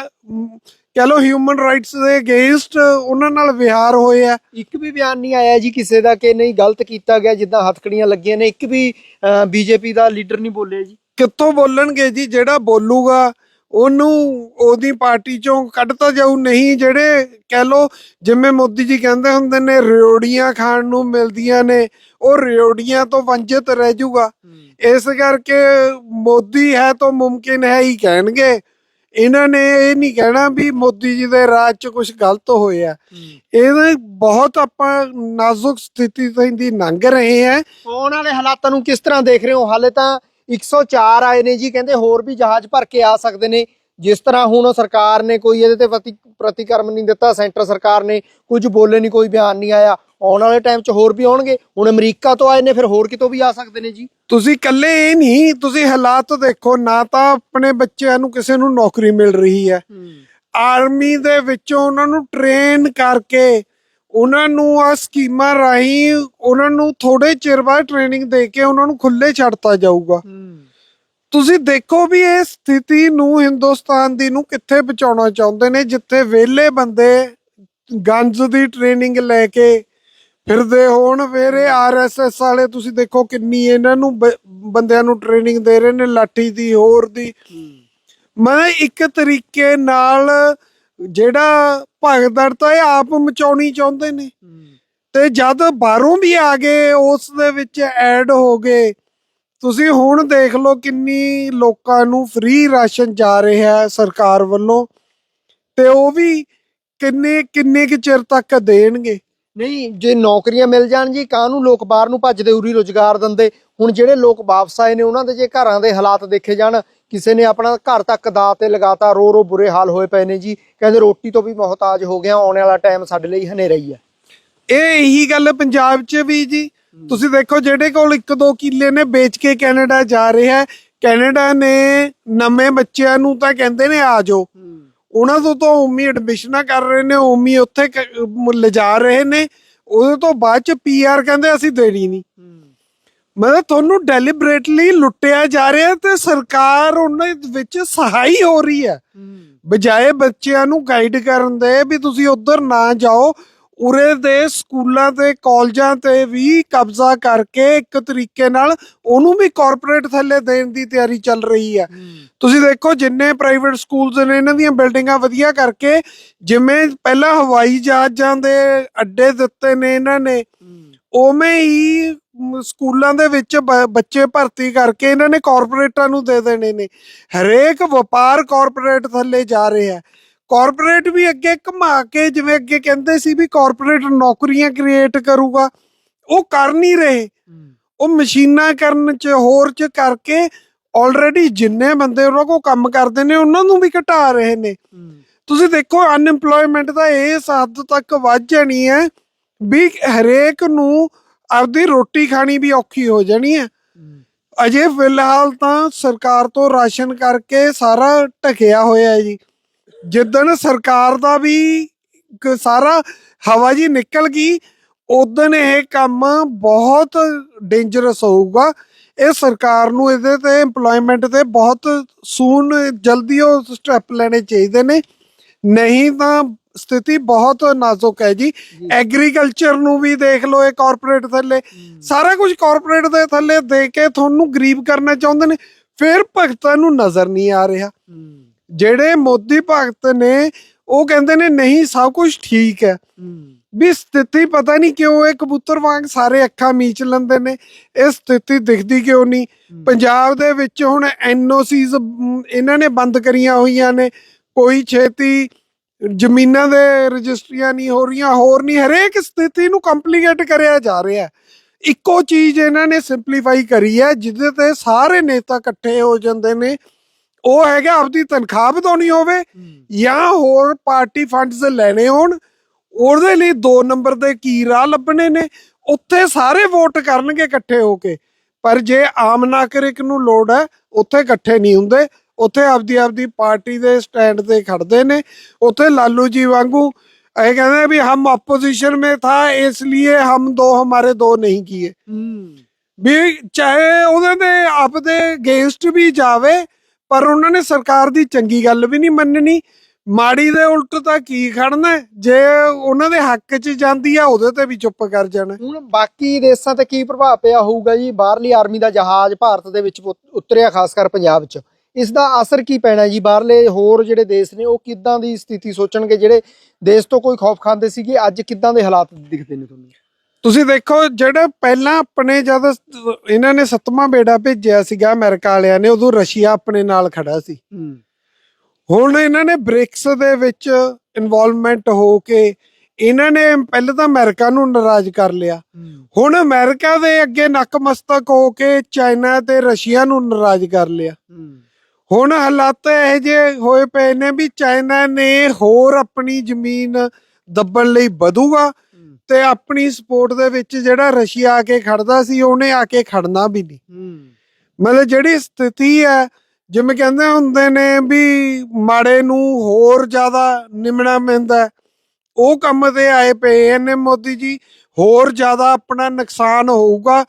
ਕਹਿ ਲਓ ਹਿਊਮਨ ਰਾਈਟਸ ਦੇ ਅਗੇਂਸਟ ਉਹਨਾਂ ਨਾਲ ਵਿਹਾਰ ਹੋਏ ਆ। ਇੱਕ ਵੀ ਬਿਆਨ ਨਹੀਂ ਆਇਆ ਜੀ ਕਿਸੇ ਦਾ ਕਿ ਨਹੀਂ ਗਲਤ ਕੀਤਾ ਗਿਆ ਜਿੱਦਾਂ ਹੱਥਕੜੀਆਂ ਲੱਗੀਆਂ ਨੇ। ਇੱਕ ਵੀ ਬੀਜੇਪੀ ਦਾ ਲੀਡਰ ਨਹੀਂ ਬੋਲਿਆ ਜੀ। ਕਿੱਥੋਂ ਬੋਲਣਗੇ ਜੀ? ਜਿਹੜਾ ਬੋਲੂਗਾ ਉਹਨੂੰ ਉਹਦੀ ਪਾਰਟੀ ਚੋਂ ਕੱਢਤਾ ਜਾਊ ਨਹੀਂ ਜਿਹੜੇ ਕਹਿ ਲੋ ਜਿਵੇਂ ਮੋਦੀ ਜੀ ਕਹਿੰਦੇ ਹੁੰਦੇ ਨੇ ਰਿਓੜੀਆਂ ਖਾਣ ਨੂੰ ਮਿਲਦੀਆਂ ਨੇ ਉਹ ਰਿਓੜੀਆਂ ਤੋਂ ਵੰਚਿਤ ਰਹਿ ਜਾਊਗਾ। ਇਸ ਕਰਕੇ ਮੋਦੀ ਹੈ ਤਾਂ ਮੁਮਕਿਨ ਹੈ ਹੀ ਕਹਿਣਗੇ। ਇਹਨਾਂ ਨੇ ਇਹ ਨਹੀਂ ਕਹਿਣਾ ਵੀ ਮੋਦੀ ਜੀ ਦੇ ਰਾਜ 'ਚ ਕੁਝ ਗਲਤ ਹੋਇਆ। ਇਹਦੇ ਬਹੁਤ ਆਪਾਂ ਨਾਜ਼ੁਕ ਸਥਿਤੀ ਤੋਂ ਦੀ ਲੰਘ ਰਹੇ ਹਾਂ। ਆਉਣ ਵਾਲੇ ਹਾਲਾਤਾਂ ਨੂੰ ਕਿਸ ਤਰ੍ਹਾਂ ਦੇਖ ਰਹੇ ਹੋ? ਹਾਲੇ ਤਾਂ 104 ਆਏ ਨੇ ਜੀ ਕਹਿੰਦੇ ਹੋਰ ਵੀ ਜਹਾਜ਼ ਭਰ ਕੇ ਆ ਸਕਦੇ ਨੇ। ਜਿਸ ਤਰ੍ਹਾਂ ਹੁਣ ਸਰਕਾਰ ਨੇ ਕੋਈ ਇਹਦੇ ਤੇ ਪ੍ਰਤੀ ਪ੍ਰਤੀਕਰਮ ਨਹੀਂ ਦਿੱਤਾ ਸੈਂਟਰ ਸਰਕਾਰ ਨੇ ਕੁਝ ਬੋਲੇ ਨਹੀਂ ਕੋਈ ਬਿਆਨ ਨਹੀਂ ਆਇਆ। ਆਉਣ ਵਾਲੇ ਟਾਈਮ 'ਚ ਹੋਰ ਵੀ ਆਉਣਗੇ। ਹੁਣ ਅਮਰੀਕਾ ਤੋਂ ਆਏ ਨੇ ਫਿਰ ਹੋਰ ਕਿਤੋਂ ਵੀ ਆ ਸਕਦੇ ਨੇ ਜੀ? ਤੁਸੀਂ ਇਕੱਲੇ ਇਹ ਨਹੀਂ ਤੁਸੀਂ ਹਾਲਾਤ ਦੇਖੋ ਨਾ ਤਾਂ ਆਪਣੇ ਬੱਚਿਆਂ ਨੂੰ ਕਿਸੇ ਨੂੰ ਨੌਕਰੀ ਮਿਲ ਰਹੀ ਹੈ। ਆਰਮੀ ਦੇ ਵਿੱਚੋਂ ਉਹਨਾਂ ਨੂੰ ਟ੍ਰੇਨ ਕਰਕੇ ਉਹਨਾਂ ਨੂੰ ਆ ਸਕੀਮਾਂ ਰਾਹੀਂ ਉਹਨਾਂ ਨੂੰ ਥੋੜੇ ਚਿਰ ਬਾਅਦ ਟ੍ਰੇਨਿੰਗ ਦੇ ਕੇ ਉਹਨਾਂ ਨੂੰ ਖੁੱਲੇ ਛੱਡਤਾ ਜਾਊਗਾ। ਤੁਸੀਂ ਦੇਖੋ ਵੀ ਇਹ ਸਥਿਤੀ ਨੂੰ ਹਿੰਦੁਸਤਾਨ ਦੀ ਨੂੰ ਕਿੱਥੇ ਪਹੁੰਚਾਉਣਾ ਚਾਹੁੰਦੇ ਨੇ ਜਿੱਥੇ ਵਿਹਲੇ ਬੰਦੇ ਗਨਜ਼ ਦੀ ਟ੍ਰੇਨਿੰਗ ਲੈ ਕੇ ਫਿਰਦੇ ਹੋਣ। ਫਿਰ ਇਹ ਆਰਐਸਐਸ ਵਾਲੇ ਤੁਸੀਂ ਦੇਖੋ ਕਿੰਨੀ ਇਹਨਾਂ ਨੂੰ ਬੰਦਿਆਂ ਨੂੰ ਟ੍ਰੇਨਿੰਗ ਦੇ ਰਹੇ ਨੇ ਲਾਠੀ ਦੀ ਹੋਰ ਦੀ। ਮੈਂ ਇੱਕ ਤਰੀਕੇ ਨਾਲ ਜਿਹੜਾ ਭਗਦੜ ਤਾਂ ਇਹ ਆਪ ਮਚਾਉਣੀ ਚਾਹੁੰਦੇ ਨੇ। ਤੇ ਜਦ ਬਾਹਰੋਂ ਵੀ ਆ ਗਏ, ਉਸ ਦੇ ਵਿੱਚ ਐਡ ਹੋ ਗਏ, ਤੁਸੀਂ ਹੁਣ ਦੇਖ ਲਓ ਕਿੰਨੀ ਲੋਕਾਂ ਨੂੰ ਫ੍ਰੀ ਰਾਸ਼ਨ ਜਾ ਰਿਹਾ ਹੈ ਸਰਕਾਰ ਵੱਲੋਂ। ਤੇ ਉਹ ਵੀ ਕਿੰਨੇ ਕਿੰਨੇ ਕੁ ਚਿਰ ਤੱਕ ਦੇਣਗੇ? ਨਹੀਂ ਜੇ ਨੌਕਰੀਆਂ ਮਿਲ ਜਾਣ ਜੀ ਕਾਹਨੂੰ ਲੋਕ ਬਾਹਰ ਨੂੰ ਭੱਜਦੇ ਉਰੀ ਰੋਜ਼ਗਾਰ ਦਿੰਦੇ? ਹੁਣ ਜਿਹੜੇ ਲੋਕ ਵਾਪਸ ਆਏ ਨੇ ਉਹਨਾਂ ਦੇ ਜੇ ਘਰਾਂ ਦੇ ਹਾਲਾਤ ਦੇਖੇ ਜਾਣ ਕਿਸੇ ਨੇ ਆਪਣਾ ਘਰ ਤੱਕ ਦਾ ਤੇ ਲਗਾਤਾ ਰੋ ਰੋ ਬੁਰੇ ਹਾਲ ਹੋਏ ਪਏ ਨੇ ਜੀ ਕਹਿੰਦੇ ਰੋਟੀ ਤੋਂ ਵੀ ਮੁਹਤਾਜ ਹੋ ਗਿਆ ਆਉਣ ਵਾਲਾ ਟਾਈਮ ਸਾਡੇ ਲਈ ਹਨੇਰਾ ਹੀ ਹੈ। ਇਹ ਇਹੀ ਗੱਲ ਪੰਜਾਬ 'ਚ ਵੀ ਜੀ। ਤੁਸੀਂ ਦੇਖੋ ਜਿਹੜੇ ਕੋਲ ਇੱਕ ਦੋ ਕਿੱਲੇ ਨੇ ਵੇਚ ਕੇ ਕੈਨੇਡਾ ਜਾ ਰਿਹਾ ਹੈ। ਕੈਨੇਡਾ ਨੇ ਨਵੇਂ ਬੱਚਿਆਂ ਨੂੰ ਤਾਂ ਕਹਿੰਦੇ ਨੇ ਆ ਜਾਓ। ਉਹਨਾਂ ਤੋਂ ਤਾਂ ਉਮੀ ਐਡਮਿਸ਼ਨਾਂ ਕਰ ਰਹੇ ਨੇ ਉਮੀ ਉੱਥੇ ਲਿਜਾ ਰਹੇ ਨੇ। ਉਹਦੇ ਤੋਂ ਬਾਅਦ ਚ ਪੀਆਰ ਕਹਿੰਦੇ ਅਸੀਂ ਦੇਣੀ ਨਹੀਂ। ਮਤਲਬ ਤੁਹਾਨੂੰ ਡੈਲੀਬਰੇਟਲੀ ਲੁੱਟਿਆ ਜਾ ਰਿਹਾ ਤੇ ਸਰਕਾਰ ਉਹਨਾਂ ਵਿੱਚ ਸਹਾਈ ਹੋ ਰਹੀ ਹੈ। ਬਜਾਏ ਬੱਚਿਆਂ ਨੂੰ ਗਾਈਡ ਕਰਨ ਦੇ ਵੀ ਤੁਸੀਂ ਉਧਰ ਨਾ ਜਾਓ ਉਰੇ ਦੇ ਸਕੂਲਾਂ ਤੇ ਕਾਲਜਾਂ ਤੇ ਵੀ ਕਬਜ਼ਾ ਕਰਕੇ ਇੱਕ ਤਰੀਕੇ ਨਾਲ ਉਹਨੂੰ ਵੀ ਕਾਰਪੋਰੇਟ ਥੱਲੇ ਦੇਣ ਦੀ ਤਿਆਰੀ ਚੱਲ ਰਹੀ ਹੈ। ਤੁਸੀਂ ਦੇਖੋ ਜਿੰਨੇ ਪ੍ਰਾਈਵੇਟ ਸਕੂਲਸ ਨੇ ਇਹਨਾਂ ਦੀਆਂ ਬਿਲਡਿੰਗਾਂ ਵਧੀਆ ਕਰਕੇ ਜਿਵੇਂ ਪਹਿਲਾਂ ਹਵਾਈ ਜਹਾਜ਼ਾਂ ਦੇ ਅੱਡੇ ਦਿੱਤੇ ਨੇ ਇਹਨਾਂ ਨੇ ਉਵੇਂ ਹੀ ਸਕੂਲਾਂ ਦੇ ਵਿੱਚ ਬੱਚੇ ਭਰਤੀ ਕਰਕੇ ਇਹਨਾਂ ਨੇ ਕਾਰਪੋਰੇਟਾਂ ਨੂੰ ਦੇ ਦੇਣੇ ਨੇ। ਹਰੇਕ ਵਪਾਰ ਕਾਰਪੋਰੇਟ ਥੱਲੇ ਜਾ ਰਿਹਾ ਹੈ। ਕਾਰਪੋਰੇਟ ਵੀ ਅੱਗੇ ਘੁਮਾ ਕੇ ਜਿਵੇਂ ਅੱਗੇ ਕਹਿੰਦੇ ਸੀ ਵੀ ਕਾਰਪੋਰੇਟ ਨੌਕਰੀਆਂ ਕ੍ਰੀਏਟ ਕਰੂਗਾ, ਉਹ ਕਰ ਨਹੀਂ ਰਹੇ। ਉਹ ਮਸ਼ੀਨਾਂ ਕਰਨ ਚ, ਹੋਰ ਚ ਕਰਕੇ ਆਲਰੇਡੀ ਜਿੰਨੇ ਬੰਦੇ ਉਹਨਾਂ ਕੋਲ ਕੰਮ ਕਰਦੇ ਨੇ, ਉਹਨਾਂ ਨੂੰ ਵੀ ਘਟਾ ਰਹੇ ਨੇ। ਤੁਸੀਂ ਦੇਖੋ ਅਨਐਮਪਲੋਇਮੈਂਟ ਦਾ ਇਸ ਹੱਦ ਤੱਕ ਵੱਧ ਜਾਣੀ ਹੈ ਵੀ ਹਰੇਕ ਨੂੰ ਆਪਦੀ ਰੋਟੀ ਖਾਣੀ ਵੀ ਔਖੀ ਹੋ ਜਾਣੀ ਹੈ। ਅਜੇ ਫਿਲਹਾਲ ਤਾਂ ਸਰਕਾਰ ਤੋਂ ਰਾਸ਼ਨ ਕਰਕੇ ਸਾਰਾ ਢਕਿਆ ਹੋਇਆ ਹੈ ਜੀ। ਜਿੱਦਣ ਸਰਕਾਰ ਦਾ ਵੀ ਕ- ਸਾਰਾ ਹਵਾ ਜੀ ਨਿਕਲ ਗਈ ਉਦੋਂ ਇਹ ਕੰਮ ਬਹੁਤ ਡੇਂਜਰਸ ਹੋਊਗਾ। ਇਹ ਸਰਕਾਰ ਨੂੰ ਇਹਦੇ ਤੇ EMPLOYMENT ਤੇ ਬਹੁਤ ਸੂਨ ਜਲਦੀ ਉਹ ਸਟੈਪ ਲੈਣੇ ਚਾਹੀਦੇ ਨੇ। ਨਹੀਂ ਤਾਂ ਸਥਿਤੀ ਬਹੁਤ ਨਾਜ਼ੁਕ ਹੈ ਜੀ। ਐਗਰੀਕਲਚਰ ਨੂੰ ਵੀ ਦੇਖ ਲਓ ਇਹ ਕਾਰਪੋਰੇਟ ਥੱਲੇ। ਸਾਰਾ ਕੁਝ ਕਾਰਪੋਰੇਟ ਦੇ ਥੱਲੇ ਦੇ ਕੇ ਤੁਹਾਨੂੰ ਗਰੀਬ ਕਰਨਾ ਚਾਹੁੰਦੇ ਨੇ। ਫਿਰ ਭਗਤਾਂ ਨੂੰ ਨਜ਼ਰ ਨਹੀਂ ਆ ਰਿਹਾ। ਜਿਹੜੇ ਮੋਦੀ ਭਗਤ ਨੇ ਉਹ ਕਹਿੰਦੇ ਨੇ ਨਹੀਂ ਸਭ ਕੁਝ ਠੀਕ ਹੈ। ਵੀ ਸਥਿਤੀ ਪਤਾ ਨਹੀਂ ਕਿਉਂ ਇਹ ਕਬੂਤਰ ਵਾਂਗ ਸਾਰੇ ਅੱਖਾਂ ਮੀਚ ਲੈਂਦੇ ਨੇ। ਇਹ ਸਥਿਤੀ ਦਿਖਦੀ ਕਿਉਂ ਨਹੀਂ? ਪੰਜਾਬ ਦੇ ਵਿੱਚ ਹੁਣ ਐਨਓਸੀਜ਼ ਇਹਨਾਂ ਨੇ ਬੰਦ ਕਰੀਆਂ ਹੋਈਆਂ ਨੇ। ਕੋਈ ਛੇਤੀ ਜ਼ਮੀਨਾਂ ਦੇ ਰਜਿਸਟਰੀਆਂ ਨਹੀਂ ਹੋ ਰਹੀਆਂ ਹੋਰ ਨਹੀਂ ਹਰੇਕ ਸਥਿਤੀ ਨੂੰ ਕੰਪਲਿਕੇਟ ਕਰਿਆ ਜਾ ਰਿਹਾ। ਇੱਕੋ ਚੀਜ਼ ਇਹਨਾਂ ਨੇ ਸਿੰਪਲੀਫਾਈ ਕਰੀ ਹੈ ਜਿਹਦੇ ਤੇ ਸਾਰੇ ਨੇਤਾ ਇਕੱਠੇ ਹੋ ਜਾਂਦੇ ਨੇ। ਉਹ ਹੈਗਾ ਆਪਦੀ ਤਨਖਾਹ ਵਧਾਉਣੀ ਹੋਵੇ ਜਾਂ ਹੋਰ ਪਾਰਟੀ ਫੰਡਸ ਲੈਣੇ ਹੋਣ ਉਹਦੇ ਲਈ ਦੋ ਨੰਬਰ ਦੇ ਕੀ ਰਾਹ ਲੱਭਣੇ ਨੇ ਉੱਥੇ ਸਾਰੇ ਵੋਟ ਕਰਨਗੇ ਇਕੱਠੇ ਹੋ ਕੇ। ਪਰ ਜੇ ਆਮ ਨਾਗਰਿਕ ਨੂੰ ਲੋੜ ਹੈ ਉੱਥੇ ਇਕੱਠੇ ਨਹੀਂ ਹੁੰਦੇ। ਉੱਥੇ ਆਪਦੀ ਆਪਦੀ ਪਾਰਟੀ ਦੇ ਸਟੈਂਡ ਤੇ ਖੜਦੇ ਨੇ। ਉੱਥੇ ਲਾਲੂ ਜੀ ਵਾਂਗੂ ਇਹ ਕਹਿੰਦੇ ਵੀ ਹਮ ਆਪੋਜੀਸ਼ਨ ਮੇ ਥਾ ਇਸ ਲਈ ਹਮ ਦੋ ਹਮਾਰੇ ਦੋ ਨਹੀਂ ਕੀਏ। ਵੀ ਚਾਹੇ ਉਹਦੇ ਦੇ ਆਪਦੇ ਅਗੇਂਸਟ ਵੀ ਜਾਵੇ ਪਰ ਉਹਨਾਂ ਨੇ ਸਰਕਾਰ ਦੀ ਚੰਗੀ ਗੱਲ ਵੀ ਨਹੀਂ ਮੰਨਣੀ। ਮਾੜੀ ਦੇ ਉਲਟ ਤਾਂ ਕੀ ਖੜਨਾ ਜੇ ਉਹਨਾਂ ਦੇ ਹੱਕ 'ਚ ਜਾਂਦੀ ਆ, ਉਹਦੇ ਤੇ ਵੀ ਚੁੱਪ ਕਰ ਜਾਣਾ। ਹੁਣ ਬਾਕੀ ਦੇਸ਼ਾਂ ਤੇ ਕੀ ਪ੍ਰਭਾਵ ਪਿਆ ਹੋਊਗਾ ਜੀ? ਬਾਹਰਲੀ ਆਰਮੀ ਦਾ ਜਹਾਜ਼ ਭਾਰਤ ਦੇ ਵਿੱਚ ਉਤਰਿਆ, ਖਾਸ ਕਰ ਪੰਜਾਬ 'ਚ। ਇਸ ਦਾ ਅਸਰ ਕੀ ਪੈਣਾ ਜੀ? ਬਾਹਰਲੇ ਹੋਰ ਜਿਹੜੇ ਦੇਸ਼ ਨੇ, ਉਹ ਕਿੱਦਾਂ ਦੀ ਸਥਿਤੀ ਸੋਚਣਗੇ? ਜਿਹੜੇ ਦੇਸ਼ ਤੋਂ ਕੋਈ ਖੌਫ ਖਾਂਦੇ ਸੀਗੇ, ਅੱਜ ਕਿੱਦਾਂ ਦੇ ਹਾਲਾਤ ਦਿਖਦੇ ਨੇ ਤੁਹਾਨੂੰ? ਤੁਸੀਂ ਦੇਖੋ ਜਿਹੜੇ ਪਹਿਲਾਂ ਆਪਣੇ ਜਦ ਇਹਨਾਂ ਨੇ ਸੱਤਵਾਂ ਬੇੜਾ ਭੇਜਿਆ ਸੀਗਾ ਅਮਰੀਕਾ ਵਾਲਿਆਂ ਨੇ ਉਦੋਂ ਰਸ਼ੀਆ ਆਪਣੇ ਨਾਲ ਖੜਾ ਸੀ। ਹੁਣ ਇਹਨਾਂ ਨੇ ਬ੍ਰਿਕਸ ਦੇ ਵਿੱਚ ਇਨਵੋਲਵਮੈਂਟ ਹੋ ਕੇ ਇਹਨਾਂ ਨੇ ਪਹਿਲਾਂ ਤਾਂ ਅਮਰੀਕਾ ਨੂੰ ਨਾਰਾਜ਼ ਕਰ ਲਿਆ। ਹੁਣ ਅਮਰੀਕਾ ਦੇ ਅੱਗੇ ਨਕਮਸਤਕ ਹੋ ਕੇ ਚਾਈਨਾ ਤੇ ਰਸ਼ੀਆ ਨੂੰ ਨਾਰਾਜ਼ ਕਰ ਲਿਆ। ਹੁਣ ਹਾਲਾਤ ਇਹ ਜੇ ਹੋਏ ਪਏ ਨੇ ਵੀ ਚਾਈਨਾ ਨੇ ਹੋਰ ਆਪਣੀ ਜ਼ਮੀਨ ਦੱਬਣ ਲਈ ਵਧੂਗਾ। ਤੇ ਆਪਣੀ ਸਪੋਰਟ ਦੇ ਵਿੱਚ ਜਿਹੜਾ ਰਸ਼ੀਆ ਆ ਕੇ ਖੜਦਾ ਸੀ ਉਹਨੇ ਆ ਕੇ ਖੜਨਾ ਵੀ ਨਹੀਂ। ਮਤਲਬ ਜਿਹੜੀ ਸਥਿਤੀ ਹੈ ਜਿਵੇਂ ਕਹਿੰਦੇ ਹੁੰਦੇ ਨੇ ਵੀ ਮਾੜੇ ਨੂੰ ਹੋਰ ਜ਼ਿਆਦਾ ਨਿਮਣਾ ਪੈਂਦਾ ਉਹ ਕੰਮ ਤੇ ਆਏ ਪਏ ਨੇ ਮੋਦੀ ਜੀ ਹੋਰ ਜ਼ਿਆਦਾ ਆਪਣਾ ਨੁਕਸਾਨ ਹੋਊਗਾ।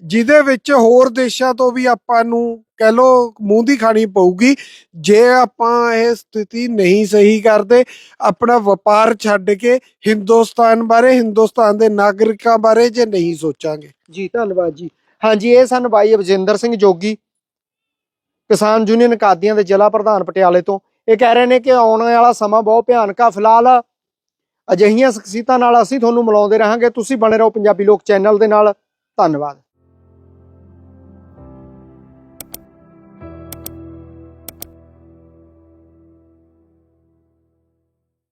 ਜਿਹਦੇ ਵਿੱਚ ਹੋਰ ਦੇਸ਼ਾਂ ਤੋਂ ਵੀ ਆਪਾਂ ਨੂੰ ਕਹਿ ਲੋ ਮੂੰਹ ਦੀ ਖਾਣੀ ਪਊਗੀ, ਜੇ ਆਪਾਂ ਇਹ ਸਥਿਤੀ ਨਹੀਂ ਸਹੀ ਕਰਦੇ, ਆਪਣਾ ਵਪਾਰ ਛੱਡ ਕੇ ਹਿੰਦੁਸਤਾਨ ਬਾਰੇ, ਹਿੰਦੁਸਤਾਨ ਦੇ ਨਾਗਰਿਕਾਂ ਬਾਰੇ ਜੇ ਨਹੀਂ ਸੋਚਾਂਗੇ। ਜੀ, ਧੰਨਵਾਦ ਜੀ। ਹਾਂਜੀ, ਇਹ ਸਨ ਬਾਈ ਅਵਜਿੰਦਰ ਸਿੰਘ ਜੋਗੀ, ਕਿਸਾਨ ਯੂਨੀਅਨ ਕਾਦੀਆਂ ਦੇ ਜ਼ਿਲ੍ਹਾ ਪ੍ਰਧਾਨ ਪਟਿਆਲੇ ਤੋਂ। ਇਹ ਕਹਿ ਰਹੇ ਨੇ ਕਿ ਆਉਣ ਵਾਲਾ ਸਮਾਂ ਬਹੁਤ ਭਿਆਨਕ ਆ ਫਿਲਹਾਲ ਅਜਿਹੀਆਂ ਸ਼ਖਸੀਅਤਾਂ ਨਾਲ ਅਸੀਂ ਤੁਹਾਨੂੰ ਮਿਲਾਉਂਦੇ ਰਹਾਂਗੇ। ਤੁਸੀਂ ਬਣੇ ਰਹੋ ਪੰਜਾਬੀ ਲੋਕ ਚੈਨਲ ਦੇ ਨਾਲ। ਧੰਨਵਾਦ।